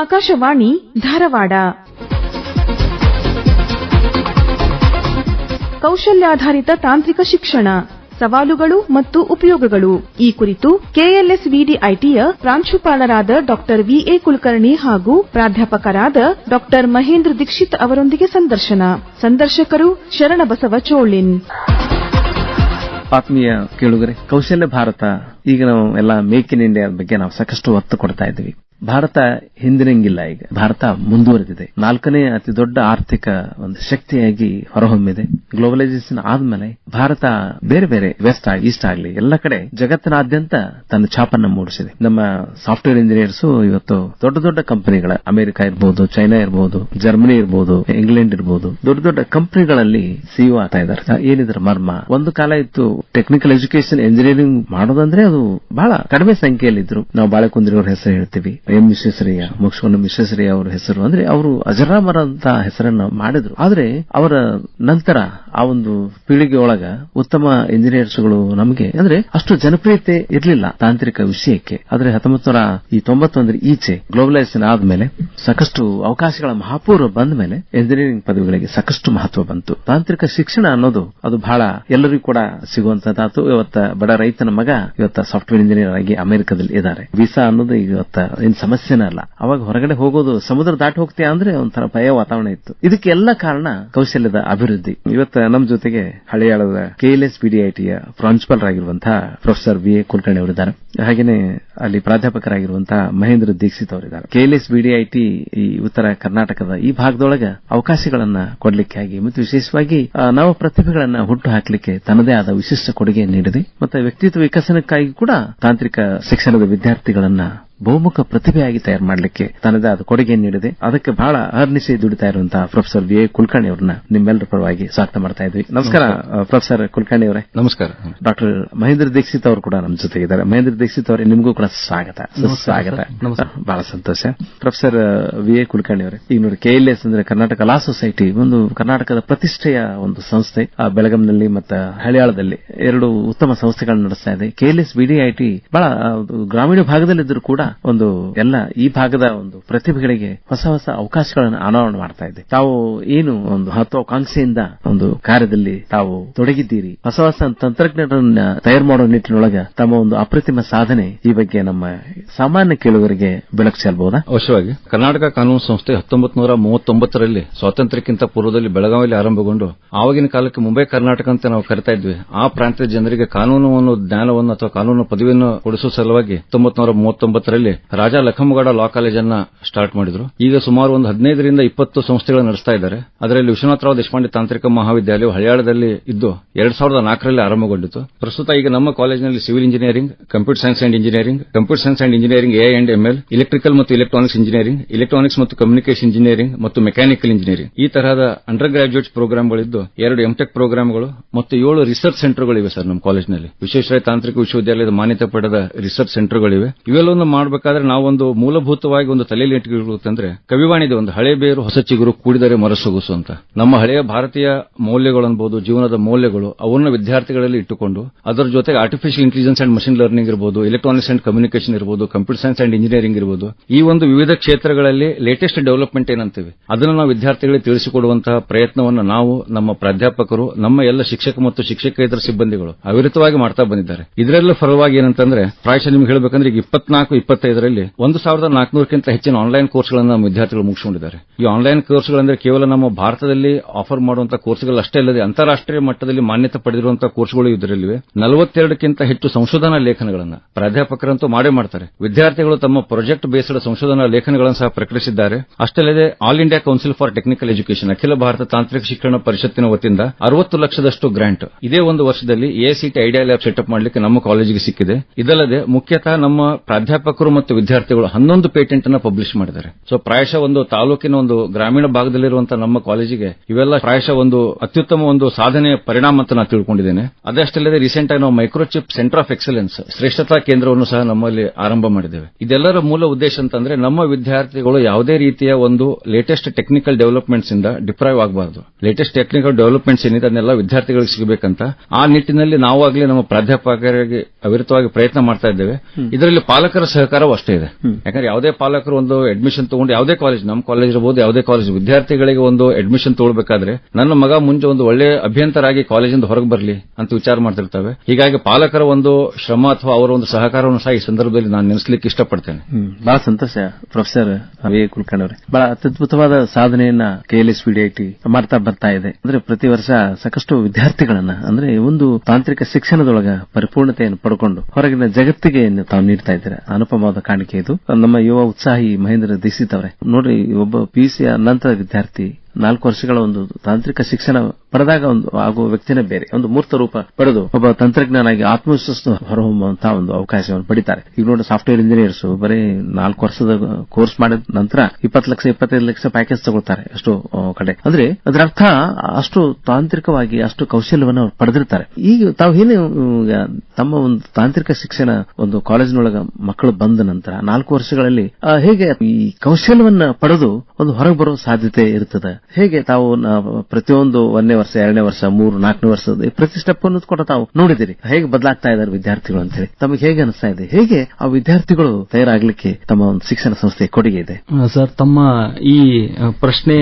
ಆಕಾಶವಾಣಿ ಧಾರವಾಡ. ಕೌಶಲ್ಯಾಧಾರಿತ ತಾಂತ್ರಿಕ ಶಿಕ್ಷಣ, ಸವಾಲುಗಳು ಮತ್ತು ಉಪಯೋಗಗಳು. ಈ ಕುರಿತು ಕೆಎಲ್ಎಸ್ ವಿಡಿಐಟಿಯ ಪ್ರಾಂಶುಪಾಲರಾದ ಡಾ ವಿಎ ಕುಲಕರ್ಣಿ ಹಾಗೂ ಪ್ರಾಧ್ಯಾಪಕರಾದ ಡಾ ಮಹೇಂದ್ರ ದೀಕ್ಷಿತ್ ಅವರೊಂದಿಗೆ ಸಂದರ್ಶನ. ಸಂದರ್ಶಕರು ಶರಣಬಸವ ಚೋಳಿನ್. ಆತ್ಮೀಯ ಕೇಳುಗರೆ, ಕೌಶಲ್ಯ ಭಾರತ, ಈಗ ನಾವು ಎಲ್ಲ ಮೇಕ್ ಇನ್ ಇಂಡಿಯಾ ಬಗ್ಗೆ ನಾವು ಸಾಕಷ್ಟು ಒತ್ತು ಕೊಡ್ತಾ ಇದ್ದೀವಿ. ಭಾರತ ಹಿಂದಿನಂಗಿಲ್ಲ ಈಗ. ಭಾರತ ಮುಂದುವರೆದಿದೆ. ನಾಲ್ಕನೇ ಅತಿ ದೊಡ್ಡ ಆರ್ಥಿಕ ಒಂದು ಶಕ್ತಿಯಾಗಿ ಹೊರಹೊಮ್ಮಿದೆ. ಗ್ಲೋಬಲೈಸೇಷನ್ ಆದ್ಮೇಲೆ ಭಾರತ ಬೇರೆ ಬೇರೆ ವೆಸ್ಟ್ ಈಸ್ಟ್ ಆಗಲಿ, ಎಲ್ಲ ಕಡೆ ಜಗತ್ತಿನಾದ್ಯಂತ ತನ್ನ ಛಾಪನ್ನು ಮೂಡಿಸಿದೆ. ನಮ್ಮ ಸಾಫ್ಟ್ವೇರ್ ಇಂಜಿನಿಯರ್ಸ್ ಇವತ್ತು ದೊಡ್ಡ ದೊಡ್ಡ ಕಂಪನಿಗಳ, ಅಮೆರಿಕ ಇರಬಹುದು ಚೈನಾ ಇರಬಹುದು ಜರ್ಮನಿ ಇರಬಹುದು ಇಂಗ್ಲೆಂಡ್ ಇರಬಹುದು ದೊಡ್ಡ ದೊಡ್ಡ ಕಂಪನಿಗಳಲ್ಲಿ ಸಿಇಒ ಆಗ್ತಾ ಇದ್ದಾರೆ. ಏನಿದ್ರ ಮರ್ಮ? ಒಂದು ಕಾಲ ಇತ್ತು ಟೆಕ್ನಿಕಲ್ ಎಜುಕೇಶನ್ ಇಂಜಿನಿಯರಿಂಗ್ ಮಾಡೋದಂದ್ರೆ ಅದು ಬಹಳ ಕಡಿಮೆ ಸಂಖ್ಯೆಯಲ್ಲಿದ್ರು. ನಾವು ಬಾಳೆಕುಂದ್ರಿ ಅವ್ರ ಹೆಸರು ಹೇಳ್ತೀವಿ. ಎಂ ವಿಶ್ವೇಶ್ವರಯ್ಯ, ಮುಗಿಸ್ಕೊಂಡು ವಿಶ್ವೇಶ್ವರಯ್ಯ ಅವರ ಹೆಸರು. ಅಂದ್ರೆ ಅವರು ಅಜರಾಮರ ಅಂತ ಹೆಸರನ್ನ ಮಾಡಿದ್ರು. ಆದ್ರೆ ಅವರ ನಂತರ ಆ ಒಂದು ಪೀಳಿಗೆಯೊಳಗ ಉತ್ತಮ ಇಂಜಿನಿಯರ್ಸ್ಗಳು ನಮಗೆ, ಅಂದ್ರೆ ಅಷ್ಟು ಜನಪ್ರಿಯತೆ ಇರಲಿಲ್ಲ ತಾಂತ್ರಿಕ ವಿಷಯಕ್ಕೆ. ಆದ್ರೆ ಹತ್ತೊಂಬತ್ತು ನೂರ ಈ ತೊಂಬತ್ತೊಂದರ ಈಚೆ ಗ್ಲೋಬಲೈಸೇಷನ್ ಆದ್ಮೇಲೆ ಸಾಕಷ್ಟು ಅವಕಾಶಗಳ ಮಹಾಪೂರ್ವ ಬಂದ ಮೇಲೆ ಇಂಜಿನಿಯರಿಂಗ್ ಪದವಿಗಳಿಗೆ ಸಾಕಷ್ಟು ಮಹತ್ವ ಬಂತು. ತಾಂತ್ರಿಕ ಶಿಕ್ಷಣ ಅನ್ನೋದು ಅದು ಬಹಳ ಎಲ್ಲರಿಗೂ ಕೂಡ ಸಿಗುವಂತದ್ದಾತು. ಇವತ್ತ ಬಡ ರೈತನ ಮಗ ಇವತ್ತ ಸಾಫ್ಟ್ವೇರ್ ಇಂಜಿನಿಯರ್ ಆಗಿ ಅಮೆರಿಕದಲ್ಲಿ ಇದ್ದಾರೆ. ವೀಸಾ ಅನ್ನೋದು ಇವತ್ತ ಸಮಸ್ಯೆನೇ ಅಲ್ಲ ಅವಾಗ ಹೊರಗಡೆ ಹೋಗೋದು ಸಮುದ್ರ ದಾಟ ಹೋಗ್ತೀಯ ಅಂದ್ರೆ ಒಂಥರ ಭಯ ವಾತಾವರಣ ಇತ್ತು. ಇದಕ್ಕೆಲ್ಲ ಕಾರಣ ಕೌಶಲ್ಯದ ಅಭಿವೃದ್ಧಿ. ಇವತ್ತು ನಮ್ಮ ಜೊತೆಗೆ ಹಳೆಯಾಳದ ಕೆಎಲ್ಎಸ್ ಬಿಡಿಐಟಿಯ ಪ್ರಾಂಶುಪಾಲರಾಗಿರುವಂತಹ ಪ್ರೊಫೆಸರ್ ವಿ ಎ ಕುಲಕರ್ಣಿ ಅವರಿದ್ದಾರೆ. ಹಾಗೇನೆ ಅಲ್ಲಿ ಪ್ರಾಧ್ಯಾಪಕರಾಗಿರುವಂತಹ ಮಹೇಂದ್ರ ದೀಕ್ಷಿತ್ ಅವರಿದ್ದಾರೆ. ಕೆಎಲ್ಎಸ್ ಬಿಡಿಐಟಿ ಈ ಉತ್ತರ ಕರ್ನಾಟಕದ ಈ ಭಾಗದೊಳಗೆ ಅವಕಾಶಗಳನ್ನ ಕೊಡಲಿಕ್ಕಾಗಿ ಮತ್ತು ವಿಶೇಷವಾಗಿ ನವ ಪ್ರತಿಭೆಗಳನ್ನ ಹುಟ್ಟು ಹಾಕಲಿಕ್ಕೆ ತನ್ನದೇ ಆದ ವಿಶಿಷ್ಟ ಕೊಡುಗೆ ನೀಡಿದೆ. ಮತ್ತು ವ್ಯಕ್ತಿತ್ವ ವಿಕಸನಕ್ಕಾಗಿ ಕೂಡ ತಾಂತ್ರಿಕ ಶಿಕ್ಷಣದ ವಿದ್ಯಾರ್ಥಿಗಳನ್ನ ಬಹುಮುಖ ಪ್ರತಿಭೆಯಾಗಿ ತಯಾರು ಮಾಡಲಿಕ್ಕೆ ತನ್ನದೇ ಆದ ಕೊಡುಗೆ ನೀಡಿದೆ ಅದಕ್ಕೆ ಬಹಳ ಅರ್ನಿಸಿ ದುಡಿತಾ ಇರುವಂತಹ ಪ್ರೊಫೆಸರ್ ವಿ ಎ ಕುಲಕರ್ಣಿ ಅವರನ್ನ ನಿಮ್ಮೆಲ್ಲರ ಪರವಾಗಿ ಸ್ವಾಗತ ಮಾಡ್ತಾ ಇದ್ವಿ. ನಮಸ್ಕಾರ ಪ್ರೊಫೆಸರ್ ಕುಲಕರ್ಣಿ ಅವರೇ. ನಮಸ್ಕಾರ. ಡಾಕ್ಟರ್ ಮಹೇಂದ್ರ ದೀಕ್ಷಿತ್ ಅವರು ಕೂಡ ನಮ್ಮ ಜೊತೆ ಇದ್ದಾರೆ. ಮಹೇಂದ್ರ ದೀಕ್ಷಿತ್ ಅವರೇ ನಿಮಗೂ ಕೂಡ ಸ್ವಾಗತ. ಸ್ವಾಗತ ಬಹಳ ಸಂತೋಷ. ಪ್ರೊಫೆಸರ್ ವಿ ಎ ಕುಲಕರ್ಣಿ ಅವರೇ ಈಗ ನೋಡಿ ಕೆಎಲ್ಎಸ್ ಅಂದ್ರೆ ಕರ್ನಾಟಕ ಲಾ ಸೊಸೈಟಿ ಒಂದು ಕರ್ನಾಟಕದ ಪ್ರತಿಷ್ಠೆಯ ಒಂದು ಸಂಸ್ಥೆ. ಆ, ಬೆಳಗಾಂನಲ್ಲಿ ಮತ್ತು ಹಳಿಯಾಳದಲ್ಲಿ ಎರಡು ಉತ್ತಮ ಸಂಸ್ಥೆಗಳನ್ನು ನಡೆಸ್ತಾ ಇದೆ. ಕೆಎಲ್ಎಸ್ ಬಿಡಿಐಟಿ ಬಹಳ ಗ್ರಾಮೀಣ ಭಾಗದಲ್ಲಿದ್ದರೂ ಕೂಡ ಒಂದು ಎಲ್ಲ ಈ ಭಾಗದ ಒಂದು ಪ್ರತಿಭೆಗಳಿಗೆ ಹೊಸ ಹೊಸ ಅವಕಾಶಗಳನ್ನು ಅನಾವರಣ ಮಾಡ್ತಾ ಇದೆ. ತಾವು ಏನು ಒಂದು ಮಹತ್ವಾಕಾಂಕ್ಷೆಯಿಂದ ಒಂದು ಕಾರ್ಯದಲ್ಲಿ ತಾವು ತೊಡಗಿದ್ದೀರಿ, ಹೊಸ ಹೊಸ ತಂತ್ರಜ್ಞರನ್ನ ತಯಾರು ಮಾಡುವ ನಿಟ್ಟಿನೊಳಗ ತಮ್ಮ ಒಂದು ಅಪ್ರತಿಮ ಸಾಧನೆ ಈ ಬಗ್ಗೆ ನಮ್ಮ ಸಾಮಾನ್ಯ ಕೇಳುವರಿಗೆ ಬೆಳಕು ಚೆಲ್ಬಹುದಾ ಅವಶ್ಯವಾಗಿ. ಕರ್ನಾಟಕ ಕಾನೂನು ಸಂಸ್ಥೆ ಹತ್ತೊಂಬತ್ತು ನೂರ ಮೂವತ್ತೊಂಬತ್ತರಲ್ಲಿ ಸ್ವಾತಂತ್ರ್ಯಕ್ಕಿಂತ ಪೂರ್ವದಲ್ಲಿ ಬೆಳಗಾವಿಯಲ್ಲಿ ಆರಂಭಗೊಂಡು ಆವಾಗಿನ ಕಾಲಕ್ಕೆ ಮುಂಬೈ ಕರ್ನಾಟಕ ಅಂತ ನಾವು ಕರಿತಾ ಇದ್ವಿ. ಆ ಪ್ರಾಂತ್ಯದ ಜನರಿಗೆ ಕಾನೂನು ಜ್ಞಾನವನ್ನು ಅಥವಾ ಕಾನೂನು ಪದವಿಯನ್ನು ಕೊಡಿಸುವ ಸಲುವಾಗಿ ಹತ್ತೊಂಬತ್ತು ನೂರ ಮೂವತ್ತೊಂಬತ್ತರಲ್ಲಿ ರಾಜಾ ಲಖಮಗಡ ಲಾ ಕಾಲೇಜ್ ಅನ್ನ ಸ್ಟಾರ್ಟ್ ಮಾಡಿದ್ರು. ಈಗ ಸುಮಾರು ಒಂದು ಹದಿನೈದರಿಂದ ಇಪ್ಪತ್ತು ಸಂಸ್ಥೆಗಳು ನಡೆಸ್ತಾ ಇದ್ದಾರೆ. ಅದರಲ್ಲಿ ವಿಶ್ವನಾಥರಾವ್ ದೇಶಪಾಂಡೆ ತಾಂತ್ರಿಕ ಮಹಾವಿದ್ಯಾಲಯ ಹಳಿಯಾಳದಲ್ಲಿ ಇದ್ದು ಎರಡ್ ಸಾವಿರದ ನಾಲ್ಕರಲ್ಲಿ ಆರಂಭಗೊಂಡಿತು. ಪ್ರಸ್ತುತ ಈಗ ನಮ್ಮ ಕಾಲೇಜಿನಲ್ಲಿ civil engineering, computer science and engineering, computer science and engineering A and ML electrical ಮತ್ತು ಇಲೆಕ್ಟ್ರಾನಿಕ್ಸ್ ಇಂಜಿನಿಯರಿಂಗ್, ಇಲೆಕ್ಟ್ರಾನಿಕ್ಸ್ ಮತ್ತು ಕಮ್ಯುನಿಕೇಶನ್ ಇಂಜಿನಿಯರಿಂಗ್ ಮತ್ತು ಮೆಕ್ಯಾನಿಕಲ್ ಇಂಜಿನಿಯರಿಂಗ್. ಈ ತರಹದ ಅಂಡರ್ ಗ್ರಾಜುಯೇಟ್ ಪ್ರೋಗ್ರಾಂಗಳಿದ್ದು ಎರಡು ಎಂಟೆಕ್ ಪ್ರೋಗ್ರಾಂಗಳು ಮತ್ತು ಏಳು ರಿಸರ್ಚ್ ಸೆಂಟರ್ಗಳಿವೆ ಸರ್ ನಮ್ಮ ಕಾಲೇಜಿನಲ್ಲಿ. ವಿಶೇಷ ತಾಂತ್ರಿಕ ವಿಶ್ವವಿದ್ಯಾಲಯದ ಮಾನ್ಯತೆ ಪಡೆದ ರಿಸರ್ಚ್ ಸೆಂಟರ್ಗಳಿವೆ. ಇವೆಲ್ಲವನ್ನು ಮಾಡಬೇಕಾದ್ರೆ ನಾವೊಂದು ಮೂಲಭೂತವಾಗಿ ಒಂದು ತಲೆಯಲ್ಲಿ ಇಟ್ಕೊಳ್ಳುತ್ತಂದ್ರೆ ಕವಿವಾಣಿದೆ ಒಂದು ಹಳೆ ಬೇರು ಹೊಸ ಚಿಗುರು ಕೂಡಿದರೆ ಮರಸೊಗಸು ಅಂತ. ನಮ್ಮ ಹಳೆಯ ಭಾರತೀಯ ಮೌಲ್ಯಗಳು ಅನ್ಬೋದು ಜೀವನದ ಮೌಲ್ಯಗಳು, ಅವನ್ನ ವಿದ್ಯಾರ್ಥಿಗಳಲ್ಲಿ ಇಟ್ಟುಕೊಂಡು ಅದರ ಜೊತೆಗೆ artificial intelligence and machine learning ಇರಬಹುದು ಎಲೆಕ್ಟ್ರಾನಿಕ್ಸ್ ಅಂಡ್ ಕಮ್ಯುನಿಕೇಶನ್ ಇರಬಹುದು ಕಂಪ್ಯೂಟರ್ ಸೈನ್ಸ್ ಅಂಡ್ ಇಂಜಿನಿಯರಿಂಗ್ ಇರಬಹುದು ಈ ಒಂದು ವಿವಿಧ ಕ್ಷೇತ್ರಗಳಲ್ಲಿ ಲೇಟೆಸ್ಟ್ ಡೆವಲಪ್ಮೆಂಟ್ ಏನಂತೀವಿ? ಅದನ್ನು ನಾವು ವಿದ್ಯಾರ್ಥಿಗಳಿಗೆ ತಿಳಿಸಿಕೊಡುವಂತಹ ಪ್ರಯತ್ನವನ್ನು ನಾವು, ನಮ್ಮ ಪ್ರಾಧ್ಯಾಪಕರು, ನಮ್ಮ ಎಲ್ಲ ಶಿಕ್ಷಕ ಮತ್ತು ಶಿಕ್ಷಕೇತರ ಸಿಬ್ಬಂದಿಗಳು ಅವಿರತವಾಗಿ ಮಾಡ್ತಾ ಬಂದಿದ್ದಾರೆ. ಇದರಲ್ಲೂ ಫಲವಾಗಿ ಏನಂತಂದ್ರೆ, ಪ್ರಾಯಶಃ ನಿಮ್ಗೆ ಹೇಳಬೇಕಂದ್ರೆ ಈಗ ಇಪ್ಪತ್ನಾಲ್ಕು ಇಪ್ಪತ್ತೈದರಲ್ಲಿ ಒಂದು ಸಾವಿರದ ನಾಲ್ಕುನೂರಕ್ಕಿಂತ ಹೆಚ್ಚಿನ ಆನ್ಲೈನ್ ಕೋರ್ಸ್ಗಳನ್ನು ನಮ್ಮ ವಿದ್ಯಾರ್ಥಿಗಳು ಮುಗಿಸಿಕೊಂಡಿದ್ದಾರೆ. ಈ ಆನ್ಲೈನ್ ಕೋರ್ಸ್ಗಳಂದ್ರೆ ಕೇವಲ ನಮ್ಮ ಭಾರತದಲ್ಲಿ ಆಫರ್ ಮಾಡುವಂತಹ ಕೋರ್ಸ್ಗಳು ಅಷ್ಟೇ ಅಲ್ಲದೆ ಅಂತಾರಾಷ್ಟ್ರೀಯ ಮಟ್ಟದಲ್ಲಿ ಮಾನ್ಯತೆ ಪಡೆದಿರುವಂತಹ ಕೋರ್ಸ್ಗಳು ಇದರಲ್ಲಿವೆ. ನಲವತ್ತೆರಡಕ್ಕಿಂತ ಹೆಚ್ಚು ಸಂಶೋಧನಾ ಲೇಖನಗಳನ್ನು ಪ್ರಾಧ್ಯಾಪಕರಂತೂ ಮಾಡೇ ಮಾಡ್ತಾರೆ. ವಿದ್ಯಾರ್ಥಿಗಳು ತಮ್ಮ ಪ್ರಾಜೆಕ್ಟ್ ಬೇಸ್ಡ್ ಸಂಶೋಧನಾ ಲೇಖನಗಳನ್ನು ಸಹ ಪ್ರಕಟಿಸಿದ್ದಾರೆ. ಅಷ್ಟೇ ಅಲ್ಲದೆ all India council for technical education ಅಖಿಲ ಭಾರತ ತಾಂತ್ರಿಕ ಶಿಕ್ಷಣ ಪರಿಷತ್ತಿನ ವತಿಯಿಂದ ಅರವತ್ತು ಲಕ್ಷದಷ್ಟು ಗ್ರಾಂಟ್ ಇದೇ ಒಂದು ವರ್ಷದಲ್ಲಿ ಎಸಿಟಿ ಐಡಿಯಾ ಲ್ಯಾಬ್ ಸೆಟಪ್ ಮಾಡಲಿಕ್ಕೆ ನಮ್ಮ ಕಾಲೇಜಿಗೆ ಸಿಕ್ಕಿದೆ. ಇದಲ್ಲದೆ ಮುಖ್ಯತಃ ನಮ್ಮ ಪ್ರಾಧ್ಯಾಪಕರು ಮತ್ತು ವಿದ್ಯಾರ್ಥಿಗಳು ಹನ್ನೊಂದು ಪೇಟೆಂಟ್ ಅನ್ನು ಪಬ್ಲಿಷ್ ಮಾಡಿದ್ದಾರೆ. ಸೊ ಪ್ರಾಯಶಃ ಒಂದು ತಾಲೂಕಿನ ಒಂದು ಗ್ರಾಮೀಣ ಭಾಗದಲ್ಲಿರುವಂತಹ ನಮ್ಮ ಕಾಲೇಜಿಗೆ ಇವೆಲ್ಲ ಪ್ರಾಯಶಃ ಒಂದು ಅತ್ಯುತ್ತಮ ಒಂದು ಸಾಧನೆಯ ಪರಿಣಾಮ ಅಂತ ನಾನು ತಿಳ್ಕೊಂಡಿದ್ದೇನೆ. ಅದಷ್ಟೇ ಅಲ್ಲದೆ ರೀಸೆಂಟ್ ಆಗಿ ನಾವು ಮೈಕ್ರೋಚಿಪ್ ಸೆಂಟರ್ ಆಫ್ ಎಕ್ಸಲೆನ್ಸ್ ಶ್ರೇಷ್ಠತಾ ಕೇಂದ್ರವನ್ನು ಸಹ ನಮ್ಮಲ್ಲಿ ಆರಂಭ ಮಾಡಿದ್ದೇವೆ. ಇದೆಲ್ಲರ ಮೂಲ ಉದ್ದೇಶ ಅಂತಂದ್ರೆ ನಮ್ಮ ವಿದ್ಯಾರ್ಥಿಗಳು ಯಾವುದೇ ರೀತಿಯ ಒಂದು ಲೇಟೆಸ್ಟ್ ಟೆಕ್ನಿಕಲ್ ಡೆವಲಪ್ಮೆಂಟ್ಸ್ ಇಂದ ಡಿಪ್ರೈವ್ ಆಗಬಾರದು. ಲೇಟೆಸ್ಟ್ ಟೆಕ್ನಿಕಲ್ ಡೆವಲಪ್ಮೆಂಟ್ಸ್ ಏನಿದೆ ಅದನ್ನೆಲ್ಲ ವಿದ್ಯಾರ್ಥಿಗಳಿಗೆ ಸಿಗಬೇಕಂತ. ಆ ನಿಟ್ಟಿನಲ್ಲಿ ನಾವಾಗಲೇ ನಮ್ಮ ಪ್ರಾಧ್ಯಾಪಕರಿಗೆ ಅವಿರತವಾಗಿ ಪ್ರಯತ್ನ ಮಾಡ್ತಾ ಇದ್ದೇವೆ. ಇದರಲ್ಲಿ ಪಾಲಕರ ಸಹಕಾರ ಸಹಕಾರವೂ ಅಷ್ಟೇ ಇದೆ. ಯಾಕಂದ್ರೆ ಯಾವುದೇ ಪಾಲಕರು ಒಂದು ಅಡ್ಮಿಷನ್ ತಗೊಂಡು ಯಾವುದೇ ಕಾಲೇಜ್ ನಮ್ಮ ಕಾಲೇಜ್ ಇರಬಹುದು ಯಾವುದೇ ಕಾಲೇಜ್ ವಿದ್ಯಾರ್ಥಿಗಳಿಗೆ ಒಂದು ಅಡ್ಮಿಷನ್ ತಗೊಳ್ಬೇಕಾದ್ರೆ ನನ್ನ ಮಗ ಮುಂಚೆ ಒಂದು ಒಳ್ಳೆ ಅಭ್ಯಂತರಾಗಿ ಕಾಲೇಜಿಂದ ಹೊರಗೆ ಬರಲಿ ಅಂತ ವಿಚಾರ ಮಾಡ್ತಿರ್ತವೆ. ಹೀಗಾಗಿ ಪಾಲಕರ ಒಂದು ಶ್ರಮ ಅಥವಾ ಅವರ ಒಂದು ಸಹಕಾರವನ್ನು ಸಹ ಈ ಸಂದರ್ಭದಲ್ಲಿ ನಾನು ನೆನೆಸಲಿಕ್ಕೆ ಇಷ್ಟಪಡ್ತೇನೆ. ಬಹಳ ಸಂತೋಷ ಪ್ರೊಫೆಸರ್ ಅವೇ ಕುಲಕರ್ಣಿ ಅವರೇ. ಬಹಳ ಅತ್ಯದ್ಭುತವಾದ ಸಾಧನೆಯನ್ನ ಕೆಎಲ್ಎಸ್ ವಿಡಿಐಟಿ ಮಾಡ್ತಾ ಬರ್ತಾ ಇದೆ. ಅಂದ್ರೆ ಪ್ರತಿ ವರ್ಷ ಸಾಕಷ್ಟು ವಿದ್ಯಾರ್ಥಿಗಳನ್ನ ಅಂದ್ರೆ ಒಂದು ತಾಂತ್ರಿಕ ಶಿಕ್ಷಣದೊಳಗ ಪರಿಪೂರ್ಣತೆಯನ್ನು ಪಡ್ಕೊಂಡು ಹೊರಗಿನ ಜಗತ್ತಿಗೆ ತಾವು ನೀಡ್ತಾ ಇದ್ದೀರಾ. ಅನುಪಮವಾದ ಕಾಣಿಕೆ ಇದು. ನಮ್ಮ ಯುವ ಉತ್ಸಾಹಿ ಮಹೇಂದ್ರ ದೀಕ್ಷಿತ್ ಅವರೇ ನೋಡಿ ಒಬ್ಬ ಪಿಯುಸಿಯ ನಂತರ ವಿದ್ಯಾರ್ಥಿ ನಾಲ್ಕು ವರ್ಷಗಳ ಒಂದು ತಾಂತ್ರಿಕ ಶಿಕ್ಷಣ ಪಡೆದಾಗ ಒಂದು ಆಗುವ ವ್ಯಕ್ತಿನೇ ಬೇರೆ. ಒಂದು ಮೂರ್ತ ರೂಪ ಪಡೆದು ಒಬ್ಬ ತಂತ್ರಜ್ಞಾನಾಗಿ ಆತ್ಮವಿಶ್ವಾಸ ಹೊರಹೊಮ್ಮುವಂತಹ ಒಂದು ಅವಕಾಶವನ್ನು ಪಡಿತಾರೆ. ಈಗ ನೋಡಿ ಸಾಫ್ಟ್ವೇರ್ ಇಂಜಿನಿಯರ್ಸ್ ಬರೀ ನಾಲ್ಕು ವರ್ಷದ ಕೋರ್ಸ್ ಮಾಡಿದ ನಂತರ ಇಪ್ಪತ್ತು ಲಕ್ಷ, ಇಪ್ಪತ್ತೈದು ಲಕ್ಷ ಪ್ಯಾಕೇಜ್ ತಗೊಳ್ತಾರೆ ಅಷ್ಟು ಕಡೆ. ಅಂದ್ರೆ ಅದರ ಅರ್ಥ ಅಷ್ಟು ತಾಂತ್ರಿಕವಾಗಿ ಅಷ್ಟು ಕೌಶಲ್ಯವನ್ನು ಅವರು ಪಡೆದಿರ್ತಾರೆ. ಈಗ ತಾವು ಏನು ತಮ್ಮ ಒಂದು ತಾಂತ್ರಿಕ ಶಿಕ್ಷಣ ಒಂದು ಕಾಲೇಜಿನೊಳಗ ಮಕ್ಕಳು ಬಂದ ನಂತರ ನಾಲ್ಕು ವರ್ಷಗಳಲ್ಲಿ ಹೇಗೆ ಈ ಕೌಶಲ್ಯವನ್ನ ಪಡೆದು ಒಂದು ಹೊರಗೆ ಬರೋ ಸಾಧ್ಯತೆ ಇರ್ತದೆ? ಹೇಗೆ ತಾವು ಪ್ರತಿಯೊಂದು ಒಂದನೇ ವರ್ಷ, ಎರಡನೇ ವರ್ಷ, ಮೂರು, ನಾಲ್ಕನೇ ವರ್ಷದ ಪ್ರತಿ ಸ್ಟೆಪ್ ಅನ್ನೋದು ಕೂಡ ತಾವು ನೋಡಿದಿರಿ ಹೇಗೆ ಬದಲಾಗ್ತಾ ಇದ್ದಾರೆ ವಿದ್ಯಾರ್ಥಿಗಳು ಅಂತ ಹೇಳಿ ತಮಗೆ ಹೇಗೆ ಅನಿಸ್ತಾ ಇದೆ? ಹೇಗೆ ಆ ವಿದ್ಯಾರ್ಥಿಗಳು ತಯಾರಾಗಲಿಕ್ಕೆ ತಮ್ಮ ಒಂದು ಶಿಕ್ಷಣ ಸಂಸ್ಥೆ ಕೊಡುಗೆ ಇದೆ? ಸರ್, ತಮ್ಮ ಈ ಪ್ರಶ್ನೆ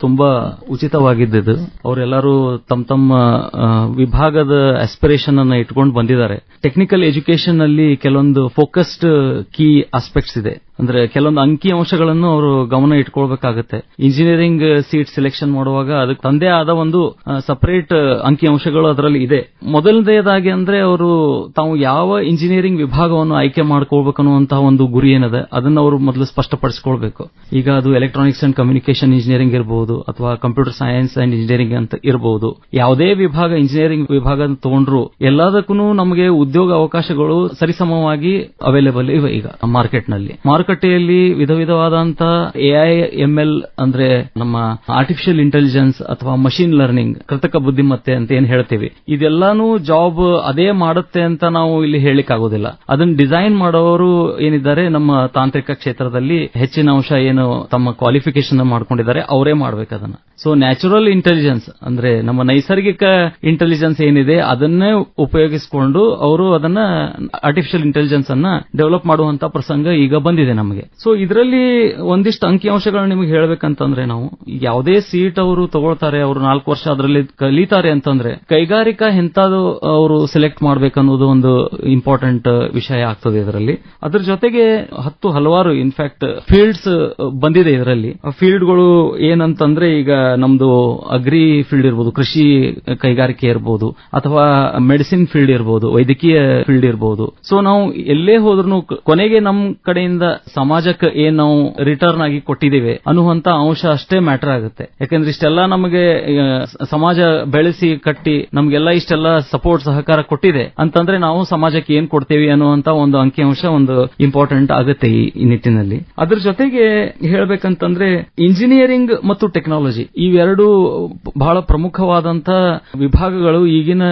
ತುಂಬಾ ಉಚಿತವಾಗಿದ್ದು ಅವರೆಲ್ಲರೂ ತಮ್ಮ ತಮ್ಮ ವಿಭಾಗದ ಆಸ್ಪಿರೇಷನ್ ಅನ್ನ ಇಟ್ಕೊಂಡು ಬಂದಿದ್ದಾರೆ. ಟೆಕ್ನಿಕಲ್ ಎಜುಕೇಶನ್ ಅಲ್ಲಿ ಕೆಲವೊಂದು ಫೋಕಸ್ಡ್ ಕೀ ಆಸ್ಪೆಕ್ಟ್ಸ್ ಇದೆ. ಅಂದ್ರೆ ಕೆಲವೊಂದು ಅಂಕಿ ಅಂಶಗಳನ್ನು ಅವರು ಗಮನ ಇಟ್ಕೊಳ್ಬೇಕಾಗತ್ತೆ. ಇಂಜಿನಿಯರಿಂಗ್ ಸೀಟ್ ಸೆಲೆಕ್ಷನ್ ಮಾಡುವಾಗ ಅದಕ್ಕೆ ತಂದೆ ಆದ ಒಂದು ಸಪರೇಟ್ ಅಂಕಿ ಅಂಶಗಳು ಅದರಲ್ಲಿ ಇದೆ. ಮೊದಲನೇದಾಗಿ ಅಂದ್ರೆ ಅವರು ತಾವು ಯಾವ ಇಂಜಿನಿಯರಿಂಗ್ ವಿಭಾಗವನ್ನು ಆಯ್ಕೆ ಮಾಡ್ಕೊಳ್ಬೇಕು ಅನ್ನುವಂತಹ ಒಂದು ಗುರಿ ಏನಿದೆ, ಅದನ್ನ ಅವರು ಮೊದಲು ಸ್ಪಷ್ಟಪಡಿಸಿಕೊಳ್ಬೇಕು. ಈಗ ಅದು ಎಲೆಕ್ಟ್ರಾನಿಕ್ಸ್ ಅಂಡ್ ಕಮ್ಯುನಿಕೇಶನ್ ಇಂಜಿನಿಯರಿಂಗ್ ಇರಬಹುದು ಅಥವಾ ಕಂಪ್ಯೂಟರ್ ಸೈನ್ಸ್ ಅಂಡ್ ಇಂಜಿನಿಯರಿಂಗ್ ಅಂತ ಇರಬಹುದು ಯಾವುದೇ ವಿಭಾಗ ಇಂಜಿನಿಯರಿಂಗ್ ವಿಭಾಗ ತಗೊಂಡ್ರು ಎಲ್ಲದಕ್ಕೂ ನಮಗೆ ಉದ್ಯೋಗ ಅವಕಾಶಗಳು ಸರಿಸಮವಾಗಿ ಅವೈಲೇಬಲ್ ಇವೆ ಈಗ ಮಾರ್ಕೆಟ್ನಲ್ಲಿ ಮಾರುಕಟ್ಟೆಯಲ್ಲಿ ವಿಧ ವಿಧವಾದಂತಹ ಎಐ, ಎಂಎಲ್ ಅಂದ್ರೆ ನಮ್ಮ ಆರ್ಟಿಫಿಷಿಯಲ್ ಇಂಟೆಲಿಜೆನ್ಸ್ ಅಥವಾ ಮಷಿನ್ ಲರ್ನಿಂಗ್ ಕೃತಕ ಬುದ್ಧಿಮತ್ತೆ ಅಂತ ಏನ್ ಹೇಳ್ತೀವಿ. ಇದೆಲ್ಲಾನು ಜಾಬ್ ಅದೇ ಮಾಡುತ್ತೆ ಅಂತ ನಾವು ಇಲ್ಲಿ ಹೇಳಿಕ್ ಆಗೋದಿಲ್ಲ ಅದನ್ನ ಡಿಸೈನ್ ಮಾಡೋರು ಏನಿದ್ದಾರೆ, ನಮ್ಮ ತಾಂತ್ರಿಕ ಕ್ಷೇತ್ರದಲ್ಲಿ ಹೆಚ್ಚಿನ ಅಂಶ ಏನು ತಮ್ಮ ಕ್ವಾಲಿಫಿಕೇಶನ್ ಮಾಡ್ಕೊಂಡಿದ್ದಾರೆ, ಅವರೇ ಮಾಡಬೇಕು ಅದನ್ನ. ಸೊ ನ್ಯಾಚುರಲ್ ಇಂಟೆಲಿಜೆನ್ಸ್ ಅಂದ್ರೆ ನಮ್ಮ ನೈಸರ್ಗಿಕ ಇಂಟೆಲಿಜೆನ್ಸ್ ಏನಿದೆ, ಅದನ್ನೇ ಉಪಯೋಗಿಸಿಕೊಂಡು ಅವರು ಅದನ್ನ ಆರ್ಟಿಫಿಷಿಯಲ್ ಇಂಟೆಲಿಜೆನ್ಸ್ ಅನ್ನ ಡೆವಲಪ್ ಮಾಡುವಂತ ಪ್ರಸಂಗ ಈಗ ಬಂದಿದೆ ನಮಗೆ. ಸೊ ಇದರಲ್ಲಿ ಒಂದಿಷ್ಟು ಅಂಕಿಅಂಶಗಳನ್ನ ನಿಮಗೆ ಹೇಳ್ಬೇಕಂತಂದ್ರೆ ನಾವು, ಯಾವುದೇ ಸೀಟ್ ಅವರು ತಗೊಳ್ತಾರೆ, ಅವರು ನಾಲ್ಕು ವರ್ಷ ಅದರಲ್ಲಿ ಕಲಿತಾರೆ ಅಂತಂದ್ರೆ, ಕೈಗಾರಿಕಾ ಎಂತಾದ್ರು ಅವರು ಸೆಲೆಕ್ಟ್ ಮಾಡ್ಬೇಕನ್ನೋದು ಒಂದು ಇಂಪಾರ್ಟೆಂಟ್ ವಿಷಯ ಆಗ್ತದೆ ಇದರಲ್ಲಿ. ಅದರ ಜೊತೆಗೆ ಹತ್ತು ಹಲವಾರು ಇನ್ಫ್ಯಾಕ್ಟ್ ಫೀಲ್ಡ್ಸ್ ಬಂದಿದೆ ಇದರಲ್ಲಿ. ಫೀಲ್ಡ್ಗಳು ಏನಂತಂದ್ರೆ ಈಗ ನಮ್ದು ಅಗ್ರಿ ಫೀಲ್ಡ್ ಇರ್ಬೋದು, ಕೃಷಿ ಕೈಗಾರಿಕೆ ಇರ್ಬೋದು, ಅಥವಾ ಮೆಡಿಸಿನ್ ಫೀಲ್ಡ್ ಇರ್ಬೋದು, ವೈದ್ಯಕೀಯ ಫೀಲ್ಡ್ ಇರ್ಬೋದು. ಸೊ ನಾವು ಎಲ್ಲೇ ಹೋದ್ರು ಕೊನೆಗೆ ನಮ್ ಕಡೆಯಿಂದ ಸಮಾಜಕ್ಕೆ ಏನ್ ನಾವು ರಿಟರ್ನ್ ಆಗಿ ಕೊಟ್ಟಿದ್ದೇವೆ ಅನ್ನುವಂತ ಅಂಶ ಅಷ್ಟೇ ಮ್ಯಾಟರ್ ಆಗುತ್ತೆ. ಯಾಕಂದ್ರೆ ಇಷ್ಟೆಲ್ಲ ನಮಗೆ ಸಮಾಜ ಬೆಳೆಸಿ ಕಟ್ಟಿ ನಮ್ಗೆಲ್ಲ ಇಷ್ಟೆಲ್ಲ ಸಪೋರ್ಟ್ ಸಹಕಾರ ಕೊಟ್ಟಿದೆ. ಅಂತಂದ್ರೆ ನಾವು ಸಮಾಜಕ್ಕೆ ಏನ್ ಕೊಡ್ತೇವೆ ಅನ್ನುವಂತ ಒಂದು ಅಂಕಿಅಂಶ ಒಂದು ಇಂಪಾರ್ಟೆಂಟ್ ಆಗುತ್ತೆ ಈ ನಿಟ್ಟಿನಲ್ಲಿ. ಅದ್ರ ಜೊತೆಗೆ ಹೇಳ್ಬೇಕಂತಂದ್ರೆ ಇಂಜಿನಿಯರಿಂಗ್ ಮತ್ತು ಟೆಕ್ನಾಲಜಿ ಇವೆರಡು ಬಹಳ ಪ್ರಮುಖವಾದಂತ ವಿಭಾಗಗಳು ಈಗಿನ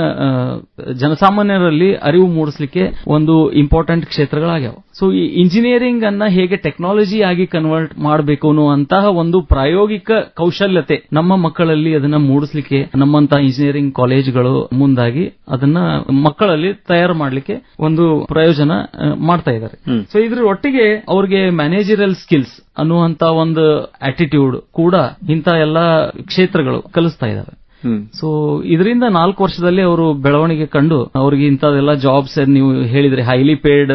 ಜನಸಾಮಾನ್ಯರಲ್ಲಿ ಅರಿವು ಮೂಡಿಸಲಿಕ್ಕೆ ಒಂದು ಇಂಪಾರ್ಟೆಂಟ್ ಕ್ಷೇತ್ರಗಳಾಗ್ಯಾವ. ಸೊ ಈ ಇಂಜಿನಿಯರಿಂಗ್ ಅನ್ನ ಹೇಗೆ ಟೆಕ್ನಾಲಜಿ ಆಗಿ ಕನ್ವರ್ಟ್ ಮಾಡಬೇಕು ಅನ್ನುವಂತಹ ಒಂದು ಪ್ರಾಯೋಗಿಕ ಕೌಶಲ್ಯತೆ ನಮ್ಮ ಮಕ್ಕಳಲ್ಲಿ ಅದನ್ನ ಮೂಡಿಸಲಿಕ್ಕೆ ನಮ್ಮಂತ ಇಂಜಿನಿಯರಿಂಗ್ ಕಾಲೇಜ್ಗಳು ಮುಂದಾಗಿ ಅದನ್ನ ಮಕ್ಕಳಲ್ಲಿ ತಯಾರು ಮಾಡಲಿಕ್ಕೆ ಒಂದು ಪ್ರಯೋಜನ ಮಾಡ್ತಾ ಇದ್ದಾರೆ. ಸೊ ಇದ್ರ ಒಟ್ಟಿಗೆ ಅವ್ರಿಗೆ ಮ್ಯಾನೇಜರಲ್ ಸ್ಕಿಲ್ಸ್ ಅನ್ನುವಂತ ಒಂದು ಆಟಿಟ್ಯೂಡ್ ಕೂಡ ಇಂಥ ಎಲ್ಲಾ ಕ್ಷೇತ್ರಗಳು ಕಲಿಸ್ತಾ ಇದ್ದಾರೆ ಹ್ಮ್ ಸೊ ಇದರಿಂದ ನಾಲ್ಕು ವರ್ಷದಲ್ಲಿ ಅವರು ಬೆಳವಣಿಗೆ ಕಂಡು ಅವ್ರಿಗೆ ಇಂಥದೆಲ್ಲ ಜಾಬ್ಸ್ ನೀವು ಹೇಳಿದ್ರೆ ಹೈಲಿ ಪೇಡ್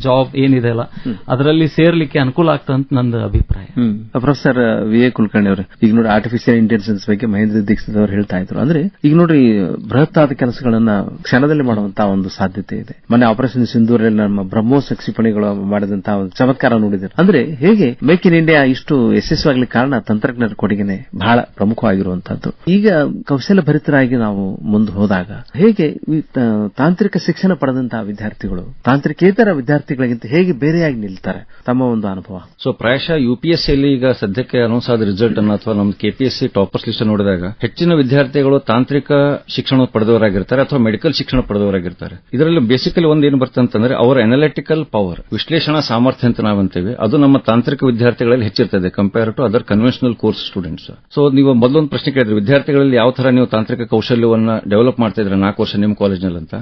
ಜಾಬ್ ಏನಿದೆ ಅಲ್ಲ ಅದರಲ್ಲಿ ಸೇರ್ಲಿಕ್ಕೆ ಅನುಕೂಲ ಆಗ್ತದೆ ಅಂತ ನನ್ನ ಅಭಿಪ್ರಾಯ. ಪ್ರೊಫೆಸರ್ ವಿ ಎ ಕುಲಕರ್ಣಿ ಅವರು ಈಗ ನೋಡಿ ಆರ್ಟಿಫಿಷಿಯಲ್ ಇಂಟೆಲಿಜೆನ್ಸ್ ಬಗ್ಗೆ ಮಹೇಂದ್ರ ದೀಕ್ಷಿತ್ ಅವರು ಹೇಳ್ತಾ ಇದ್ರು. ಅಂದ್ರೆ ಈಗ ನೋಡಿ ಬೃಹತ್ ಆದ ಕೆಲಸಗಳನ್ನ ಕ್ಷಣದಲ್ಲಿ ಮಾಡುವಂತಹ ಒಂದು ಸಾಧ್ಯತೆ ಇದೆ. ಮೊನ್ನೆ ಆಪರೇಷನ್ ಸಿಂಧೂರಲ್ಲಿ ನಮ್ಮ ಬ್ರಹ್ಮೋಸ್ ಕ್ಷಿಪಣಿಗಳು ಮಾಡಿದಂತಹ ಒಂದು ಚಮತ್ಕಾರ ನೋಡಿದ್ರು ಅಂದ್ರೆ ಹೇಗೆ ಮೇಕ್ ಇನ್ ಇಂಡಿಯಾ ಇಷ್ಟು ಯಶಸ್ವಾಗಲಿ ಕಾರಣ ತಂತ್ರಜ್ಞರ ಕೊಡುಗೆನೆ ಬಹಳ ಪ್ರಮುಖವಾಗಿರುವಂತದ್ದು ಈಗ ಕೌಶಲ್ಯ ಭರಿತರಾಗಿ ನಾವು ಮುಂದೆ ಹೋದಾಗ ಹೇಗೆ ತಾಂತ್ರಿಕ ಶಿಕ್ಷಣ ಪಡೆದಂತಹ ವಿದ್ಯಾರ್ಥಿಗಳು, ತಾಂತ್ರಿಕೇತರ ವಿದ್ಯಾರ್ಥಿಗಳಿಗಿಂತ ಹೇಗೆ ಬೇರೆಯಾಗಿ ನಿಲ್ತಾರೆ ತಮ್ಮ ಒಂದು ಅನುಭವ? ಸೊ ಪ್ರಾಯಶಃ ಯುಪಿಎಸ್ಸಿ ಅಲ್ಲಿ ಈಗ ಸದ್ಯಕ್ಕೆ ಅನೌನ್ಸ್ ಆದ ರಿಸಲ್ಟ್ ಅನ್ನು ಅಥವಾ ನಮ್ಮ ಕೆಪಿಎಸ್ಸಿ ಟಾಪರ್ಸ್ ಲಿಸ್ಟ್ ನೋಡಿದಾಗ ಹೆಚ್ಚಿನ ವಿದ್ಯಾರ್ಥಿಗಳು ತಾಂತ್ರಿಕ ಶಿಕ್ಷಣ ಪಡೆದವರಾಗಿರ್ತಾರೆ ಅಥವಾ ಮೆಡಿಕಲ್ ಶಿಕ್ಷಣ ಪಡೆದವರಾಗಿರ್ತಾರೆ. ಇದರಲ್ಲಿ ಬೇಸಿಕಲಿ ಒಂದು ಏನು ಬರ್ತದೆ ಅಂತಂದ್ರೆ ಅವರ ಅನಾಲಿಟಿಕಲ್ ಪವರ್ ವಿಶ್ಲೇಷಣಾ ಸಾಮರ್ಥ್ಯ ಅಂತ ನಾವಂತೇವೆ ಅದು ನಮ್ಮ ತಾಂತ್ರಿಕ ವಿದ್ಯಾರ್ಥಿಗಳಲ್ಲಿ ಹೆಚ್ಚಿರ್ತದೆ compare to other conventional course students so ನೀವು ಮೊದಲೊಂದು ಪ್ರಶ್ನೆ ಕೇಳಿದ್ರೆ, ವಿದ್ಯಾರ್ಥಿಗಳಲ್ಲಿ ಯಾವ ಯಾವ ತರ ನೀವು ತಾಂತ್ರಿಕ ಕೌಶಲ್ಯವನ್ನ ಡೆವಲಪ್ ಮಾಡ್ತಾ ಇದ್ರೆ ನಾಲ್ಕು ವರ್ಷ ನಿಮ್ಮ ಕಾಲೇಜ್ನಲ್ಲಿ ಅಂತ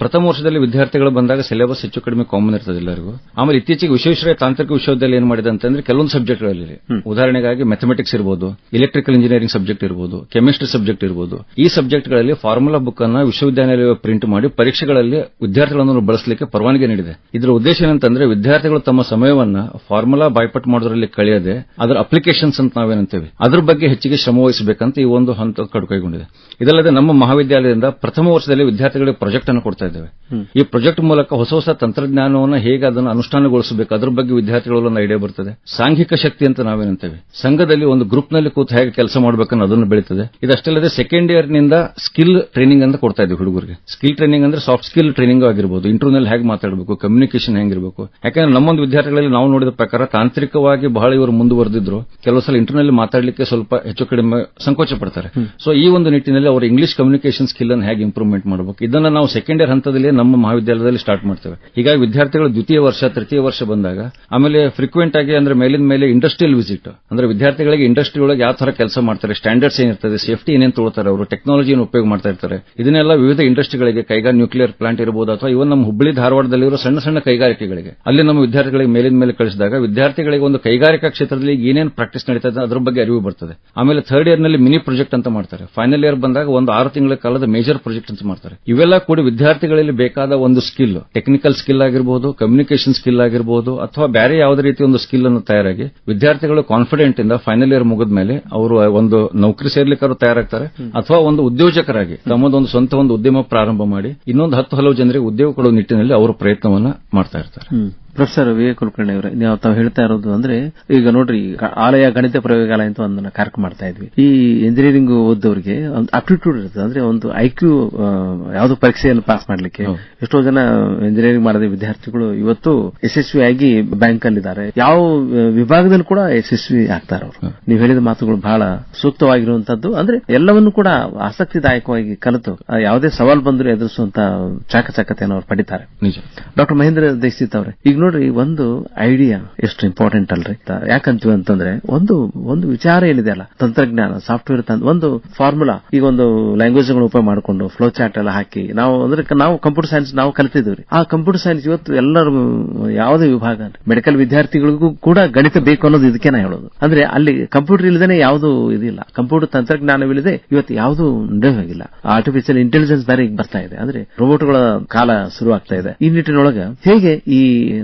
ಪ್ರಥಮ ವರ್ಷದಲ್ಲಿ ವಿದ್ಯಾರ್ಥಿಗಳು ಬಂದಾಗ ಸಿಲೆಬಸ್ ಹೆಚ್ಚು ಕಡಿಮೆ ಕಾಮನ್ ಇರ್ತದೆ ಎಲ್ಲರಿಗೂ. ಆಮೇಲೆ ಇತ್ತೀಚೆಗೆ ವಿಶ್ವೇಶ್ವರಯ್ಯ ತಾಂತ್ರಿಕ ವಿಶ್ವವಿದ್ಯಾಲಯ ಏನ್ ಮಾಡಿದೆ ಅಂತಂದ್ರೆ ಕೆಲವೊಂದು ಸಬ್ಜೆಕ್ಟ್ಗಳಲ್ಲಿ ಉದಾಹರಣೆಗಾಗಿ ಮ್ಯಾಥಮೆಟಿಕ್ಸ್ ಇರಬಹುದು ಎಲೆಕ್ಟ್ರಿಕಲ್ ಇಂಜಿನಿಯರಿಂಗ್ ಸಬ್ಜೆಕ್ಟ್ ಇರಬಹುದು ಕೆಮಿಸ್ಟ್ರಿ ಸಬ್ಜೆಕ್ಟ್ ಇರಬಹುದು ಈ ಸಬ್ಜೆಕ್ಟ್ಗಳಲ್ಲಿ ಫಾರ್ಮುಲಾ ಬುಕ್ ಅನ್ನು ವಿಶ್ವವಿದ್ಯಾನಿಲಯ ಪ್ರಿಂಟ್ ಮಾಡಿ ಪರೀಕ್ಷೆಗಳಲ್ಲಿ ವಿದ್ಯಾರ್ಥಿಗಳನ್ನು ಬಳಸಲಿಕ್ಕೆ ಪರವಾನಗಿ ನೀಡಿದೆ. ಇದರ ಉದ್ದೇಶ ಏನಂತಂದ್ರೆ ವಿದ್ಯಾರ್ಥಿಗಳು ತಮ್ಮ ಸಮಯವನ್ನ ಫಾರ್ಮುಲಾ ಬಾಯ್ಪಟ್ ಮಾಡೋದ್ರಲ್ಲಿ ಕಳೆಯದೆ ಅದರ ಅಪ್ಲಿಕೇಶನ್ಸ್ ಅಂತ ನಾವೇನಂತೇವೆ. ಅದ್ರ ಬಗ್ಗೆ ಹೆಚ್ಚಿಗೆ ಶ್ರಮವಹಿಸಬೇಕಂತ ಈ ಒಂದು ಹಂತ ಕಡು ಕೈಗೊಂಡಿದೆ. ಇದಲ್ಲದೆ ನಮ್ಮ ಮಹಾವಿದ್ಯಾಲಯದಿಂದ ಪ್ರಥಮ ವರ್ಷದಲ್ಲಿ ವಿದ್ಯಾರ್ಥಿಗಳಿಗೆ ಪ್ರಾಜೆಕ್ಟ್ ಅನ್ನು ಕೊಡ್ತಾ ಇದ್ದೇವೆ. ಈ ಪ್ರಾಜೆಕ್ಟ್ ಮೂಲಕ ಹೊಸ ಹೊಸ ತಂತ್ರಜ್ಞಾನವನ್ನು ಹೇಗೆ ಅದನ್ನು ಅನುಷ್ಠಾನಗೊಳಿಸಬೇಕು ಅದ್ರ ಬಗ್ಗೆ ವಿದ್ಯಾರ್ಥಿಗಳು ಒಂದು ಐಡಿಯಾ ಬರ್ತದೆ. ಸಾಂಘಿಕ ಶಕ್ತಿ ಅಂತ ನಾವೇನಂತೇವೆ. ಸಂಘದಲ್ಲಿ ಒಂದು ಗ್ರೂಪ್ನಲ್ಲಿ ಕೂತು ಹೇಗೆ ಕೆಲಸ ಮಾಡಬೇಕನ್ನೋ ಅದನ್ನು ಬೆಳೀತದೆ. ಇದಷ್ಟಲ್ಲದೆ ಸೆಕೆಂಡ್ ಇಯರ್ನಿಂದ ಸ್ಕಿಲ್ ಟ್ರೈನಿಂಗ್ ಅಂತ ಕೊಡ್ತಾ ಇದ್ದೀವಿ ಹುಡುಗರಿಗೆ. ಸ್ಕಿಲ್ ಟ್ರೈನಿಂಗ್ ಅಂದ್ರೆ ಸಾಫ್ಟ್ ಸ್ಕಿಲ್ ಟ್ರೈನಿಂಗ್ ಆಗಿರಬಹುದು ಇಂಟರ್ನಲ್ ಹೇಗೆ ಮಾತಾಡಬೇಕು ಕಮ್ಯುನಿಕೇಶನ್ ಹೆಂಗಿರಬೇಕು. ಯಾಕಂದ್ರೆ ನಮ್ಮೊಂದು ವಿದ್ಯಾರ್ಥಿಗಳಲ್ಲಿ ನಾವು ನೋಡಿದ ಪ್ರಕಾರ ತಾಂತ್ರಿಕವಾಗಿ ಬಹಳ ಇವರು ಮುಂದುವರೆದಿದ್ರು. ಕೆಲವು ಸಲ ಇಂಟರ್ನಲ್ಲಿ ಮಾತಾಡಲಿಕ್ಕೆ ಸ್ವಲ್ಪ ಹೆಚ್ಚು ಕಡಿಮೆ ಸಂಕೋಚ ಪಡ್ತಾರೆ. ಸೊ ಈ ಒಂದು ನಿಟ್ಟಿನಲ್ಲಿ ಅವರ ಇಂಗ್ಲಿಷ್ ಕಮ್ಯುನಿಕೇಶನ್ ಸ್ಕಿಲ್ ಅನ್ನು ಹೇಗೆ ಇಂಪ್ರೂವ್ಮೆಂಟ್ ಮಾಡಬೇಕು? ಇದನ್ನ ನಾವು ಸೆಕೆಂಡ್ ಇಯರ್ ಹಂತದಲ್ಲಿ ನಮ್ಮ ಮಹಾವಿದ್ಯಾಲಯದಲ್ಲಿ ಸ್ಟಾರ್ಟ್ ಮಾಡ್ತೇವೆ. ಹೀಗಾಗಿ ವಿದ್ಯಾರ್ಥಿಗಳು ದ್ವಿತೀಯ ವರ್ಷ, ತೃತೀಯ ವರ್ಷ ಬಂದಾಗ, ಆಮೇಲೆ ಫ್ರೀಕ್ವೆಂಟ್ ಆಗಿ ಅಂದ್ರೆ ಮೇಲಿನ ಮೇಲೆ ಇಂಡಸ್ಟ್ರಿಯಲ್ ವಿಸಿಟ್ ಅಂದ್ರೆ ವಿದ್ಯಾರ್ಥಿಗಳಿಗೆ ಇಂಡಸ್ಟ್ರಿ ಒಳಗೆ ಯಾವ ತರ ಕೆಲಸ ಮಾಡ್ತಾರೆ ಸ್ಟ್ಯಾಂಡರ್ಡ್ಸ್ ಏನಿರ್ತದೆ ಸೇಫ್ಟಿ ಏನೇನು ತೊಗೊಳ್ತಾರೆ ಅವರು ಟೆಕ್ನಾಲಜಿಯನ್ನು ಉಪಯೋಗ ಮಾಡ್ತಾ ಇರ್ತಾರೆ, ಇದನ್ನೆಲ್ಲ ವಿವಿಧ ಇಂಡಸ್ಟ್ರಿಗಳಿಗೆ ಕೈಗಾರ ನ್ಯೂಕ್ಲಿಯರ್ ಪ್ಲಾಂಟ್ ಇರಬಹುದು ಅಥವಾ ಇವನ್ ನಮ್ಮ ಹುಬ್ಬಳ್ಳಿ, ಧಾರವಾಡದಲ್ಲಿರೋ ಸಣ್ಣ ಸಣ್ಣ ಕೈಗಾರಿಕೆಗಳಿಗೆ. ಅಲ್ಲಿ ನಮ್ಮ ವಿದ್ಯಾರ್ಥಿಗಳಿಗೆ ಮೇಲಿನ ಮೇಲೆ ಕಳಿಸಿದಾಗ ವಿದ್ಯಾರ್ಥಿಗಳಿಗೆ ಒಂದು ಕೈಗಾರಿಕಾ ಕ್ಷೇತ್ರದಲ್ಲಿ ಏನೇನು ಪ್ರಾಕ್ಟೀಸ್ ನಡೀತದೆ, ಅದ್ರ ಬಗ್ಗೆ ಅರಿವು ಬರ್ತದೆ. ಆಮೇಲೆ ಥರ್ಡ್ ಇಯರ್ನಲ್ಲಿ ಮಿನಿ ಪ್ರಾಜೆಕ್ಟ್ ಅಂತ ಮಾಡ್ತಾರೆ. ಫೈನಲ್ ಇಯರ್ ಬಂದಾಗ ಒಂದು ಆರು ತಿಂಗಳ ಕಾಲದ ಮೇಜರ್ ಪ್ರಾಜೆಕ್ಟ್ ಅಂತ ಮಾಡ್ತಾರೆ. ಇವೆಲ್ಲ ಕೂಡ ವಿದ್ಯಾರ್ಥಿಗಳಲ್ಲಿ ಬೇಕಾದ ಒಂದು ಸ್ಕಿಲ್ ಟೆಕ್ನಿಕಲ್ ಸ್ಕಿಲ್ ಆಗಿರಬಹುದು ಕಮ್ಯುನಿಕೇಶನ್ ಸ್ಕಿಲ್ ಆಗಿರಬಹುದು ಅಥವಾ ಬೇರೆ ಯಾವುದೇ ರೀತಿ ಒಂದು ಸ್ಕಿಲ್ ಅನ್ನು ತಯಾರಾಗಿ ವಿದ್ಯಾರ್ಥಿಗಳು ಕಾನ್ಫಿಡೆಂಟ್ ಇಂದ ಫೈನಲ್ ಇಯರ್ ಮುಗಿದ ಮೇಲೆ ಅವರು ಒಂದು ನೌಕರಿ ಸೇರ್ಲಿಕ್ಕೆ ಅವರು ತಯಾರಾಗ್ತಾರೆ ಅಥವಾ ಒಂದು ಉದ್ಯೋಜಕರಾಗಿ ತಮ್ಮದೊಂದು ಸ್ವಂತ ಒಂದು ಉದ್ಯಮ ಪ್ರಾರಂಭ ಮಾಡಿ ಇನ್ನೊಂದು ಹತ್ತು ಹಲವು ಜನರಿಗೆ ಉದ್ಯೋಗ ಕೊಡುವ ನಿಟ್ಟಿನಲ್ಲಿ ಅವರು ಪ್ರಯತ್ನವನ್ನ ಮಾಡ್ತಾ ಇರ್ತಾರೆ. ಪ್ರೊಫೆಸರ್ ವಿವೇಕ್ ಕುಲಕರ್ಣಿ ಅವರೇ ನೀವು ತಾವು ಹೇಳ್ತಾ ಇರೋದು ಅಂದ್ರೆ ಈಗ ನೋಡ್ರಿ ಆಲಯ ಗಣಿತ ಪ್ರಯೋಗಾಲಯ ಅಂತ ಒಂದು ಕಾರ್ಯಕ್ರಮ ಮಾಡ್ತಾ ಇದ್ವಿ. ಈ ಇಂಜಿನಿಯರಿಂಗ್ ಓದೋರಿಗೆ ಒಂದು ಅಪ್ಟಿಟ್ಯೂಡ್ ಇರ್ತದೆ ಅಂದ್ರೆ ಒಂದು ಐಕ್ಯೂ ಯಾವ್ದು ಪರೀಕ್ಷೆಯನ್ನು ಪಾಸ್ ಮಾಡ್ಲಿಕ್ಕೆ. ಎಷ್ಟೋ ಜನ ಇಂಜಿನಿಯರಿಂಗ್ ಮಾಡಿದ ವಿದ್ಯಾರ್ಥಿಗಳು ಇವತ್ತು ಯಶಸ್ವಿಯಾಗಿ ಬ್ಯಾಂಕ್ ಅಲ್ಲಿದ್ದಾರೆ. ಯಾವ ವಿಭಾಗದಲ್ಲಿ ಕೂಡ ಯಶಸ್ವಿ ಆಗ್ತಾರೆ ಅವರು. ನೀವು ಹೇಳಿದ ಮಾತುಗಳು ಬಹಳ ಸೂಕ್ತವಾಗಿರುವಂತದ್ದು. ಅಂದ್ರೆ ಎಲ್ಲವನ್ನೂ ಕೂಡ ಆಸಕ್ತಿದಾಯಕವಾಗಿ ಕಲಿತು ಯಾವುದೇ ಸವಾಲು ಬಂದರೂ ಎದುರಿಸುವಂತ ಚಾಕಚಕತೆಯನ್ನು ಅವರು ಪಡಿತಾರೆ. ಡಾಕ್ಟರ್ ಮಹೇಂದ್ರ ದೀಕ್ಷಿತ್ ಅವರೇ ಈಗ ನೋಡ್ರಿ ಒಂದು ಐಡಿಯಾ ಎಷ್ಟು ಇಂಪಾರ್ಟೆಂಟ್ ಅಲ್ರಿ? ಯಾಕಂತೀವಿ ಅಂತಂದ್ರೆ, ಒಂದು ಒಂದು ವಿಚಾರ ಏನಿದೆ ಅಲ್ಲ, ತಂತ್ರಜ್ಞಾನ ಸಾಫ್ಟ್ವೇರ್ ಒಂದು ಫಾರ್ಮುಲಾ ಈಗ ಒಂದು ಲ್ಯಾಂಗ್ವೇಜ್ ಉಪಯೋಗ ಮಾಡಿಕೊಂಡು ಫ್ಲೋ ಚಾರ್ಟ್ ಎಲ್ಲ ಹಾಕಿ, ನಾವು ಅಂದ್ರೆ ನಾವು ಕಂಪ್ಯೂಟರ್ ಸೈನ್ಸ್ ನಾವು ಕಲಿತಿದ್ವಿ ಆ ಕಂಪ್ಯೂಟರ್ ಸೈನ್ಸ್ ಇವತ್ತು ಎಲ್ಲರೂ, ಯಾವುದೇ ವಿಭಾಗ ಮೆಡಿಕಲ್ ವಿದ್ಯಾರ್ಥಿಗಳಿಗೂ ಕೂಡ ಗಣಿತ ಬೇಕು ಅನ್ನೋದು ಇದಕ್ಕೆ ನಾ ಹೇಳೋದು. ಅಂದ್ರೆ ಅಲ್ಲಿ ಕಂಪ್ಯೂಟರ್ ಇಲ್ಲದೇನೆ ಯಾವುದು ಇದಿಲ್ಲ. ಕಂಪ್ಯೂಟರ್ ತಂತ್ರಜ್ಞಾನವಿಲ್ಲದೆ ಇವತ್ತು ಯಾವುದು ನಡೆಯೋಗಿಲ್ಲ ಆರ್ಟಿಫಿಷಿಯಲ್ ಇಂಟೆಲಿಜೆನ್ಸ್ ಈಗ ಬರ್ತಾ ಇದೆ. ಅಂದ್ರೆ ರೋಬೋಟ್ಗಳ ಕಾಲ ಶುರುವಾಗ್ತಾ ಇದೆ. ಈ ನಿಟ್ಟಿನೊಳಗೆ ಹೇಗೆ ಈ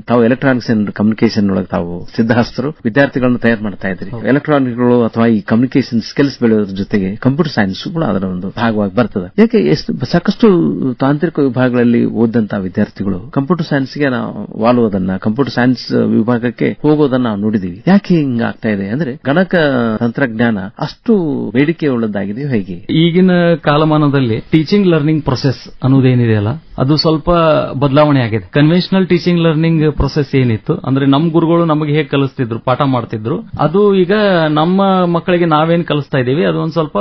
ತಾವು ಎಲೆಕ್ಟ್ರಾನಿಕ್ಸ್ ಅಂಡ್ ಕಮ್ಯುನಿಕೇಶನ್ ಒಳಗೆ ತಾವು ಸಿದ್ಧಹಸ್ತರು ವಿದ್ಯಾರ್ಥಿಗಳನ್ನು ತಯಾರು ಮಾಡ್ತಾ ಇದ್ರಿ ಎಲೆಕ್ಟ್ರಾನಿಕ್ಗಳು ಅಥವಾ ಈ ಕಮ್ಯುನಿಕೇಶನ್ ಸ್ಕಿಲ್ಸ್ ಬೆಳೆಯೋದ್ರ ಜೊತೆಗೆ ಕಂಪ್ಯೂಟರ್ ಸೈನ್ಸ್ ಕೂಡ ಅದರ ಒಂದು ಭಾಗವಾಗಿ ಬರ್ತದೆ. ಯಾಕೆ ಎಷ್ಟು ಸಾಕಷ್ಟು ತಾಂತ್ರಿಕ ವಿಭಾಗಗಳಲ್ಲಿ ಓದಂತ ವಿದ್ಯಾರ್ಥಿಗಳು ಕಂಪ್ಯೂಟರ್ ಸೈನ್ಸ್ಗೆ ನಾವು ವಾಲುವುದನ್ನ ಕಂಪ್ಯೂಟರ್ ಸೈನ್ಸ್ ವಿಭಾಗಕ್ಕೆ ಹೋಗೋದನ್ನ ನಾವು ನೋಡಿದೀವಿ. ಯಾಕೆ ಹಿಂಗ ಆಗ್ತಾ ಇದೆ ಅಂದ್ರೆ ಗಣಕ ತಂತ್ರಜ್ಞಾನ ಅಷ್ಟು ಬೇಡಿಕೆ ಉಳ್ಳದ್ದಾಗಿದೆ ಹೇಗೆ? ಈಗಿನ ಕಾಲಮಾನದಲ್ಲಿ ಟೀಚಿಂಗ್ ಲರ್ನಿಂಗ್ ಪ್ರೊಸೆಸ್ ಅನ್ನೋದೇನಿದೆಯಲ್ಲ ಅದು ಸ್ವಲ್ಪ ಬದಲಾವಣೆ ಆಗಿದೆ. ಕನ್ವೆನ್ಷನಲ್ ಟೀಚಿಂಗ್ ಲರ್ನಿಂಗ್ ಪ್ರೊಸೆಸ್ ಏನಿತ್ತು? ಅಂದ್ರೆ ನಮ್ ಗುರುಗಳು ನಮಗೆ ಹೇಗೆ ಕಲಿಸ್ತಿದ್ರು, ಪಾಠ ಮಾಡ್ತಿದ್ರು. ಅದು ಈಗ ನಮ್ಮ ಮಕ್ಕಳಿಗೆ ನಾವೇನ್ ಕಲಿಸ್ತಾ ಇದೀವಿ ಅದು ಒಂದ್ ಸ್ವಲ್ಪ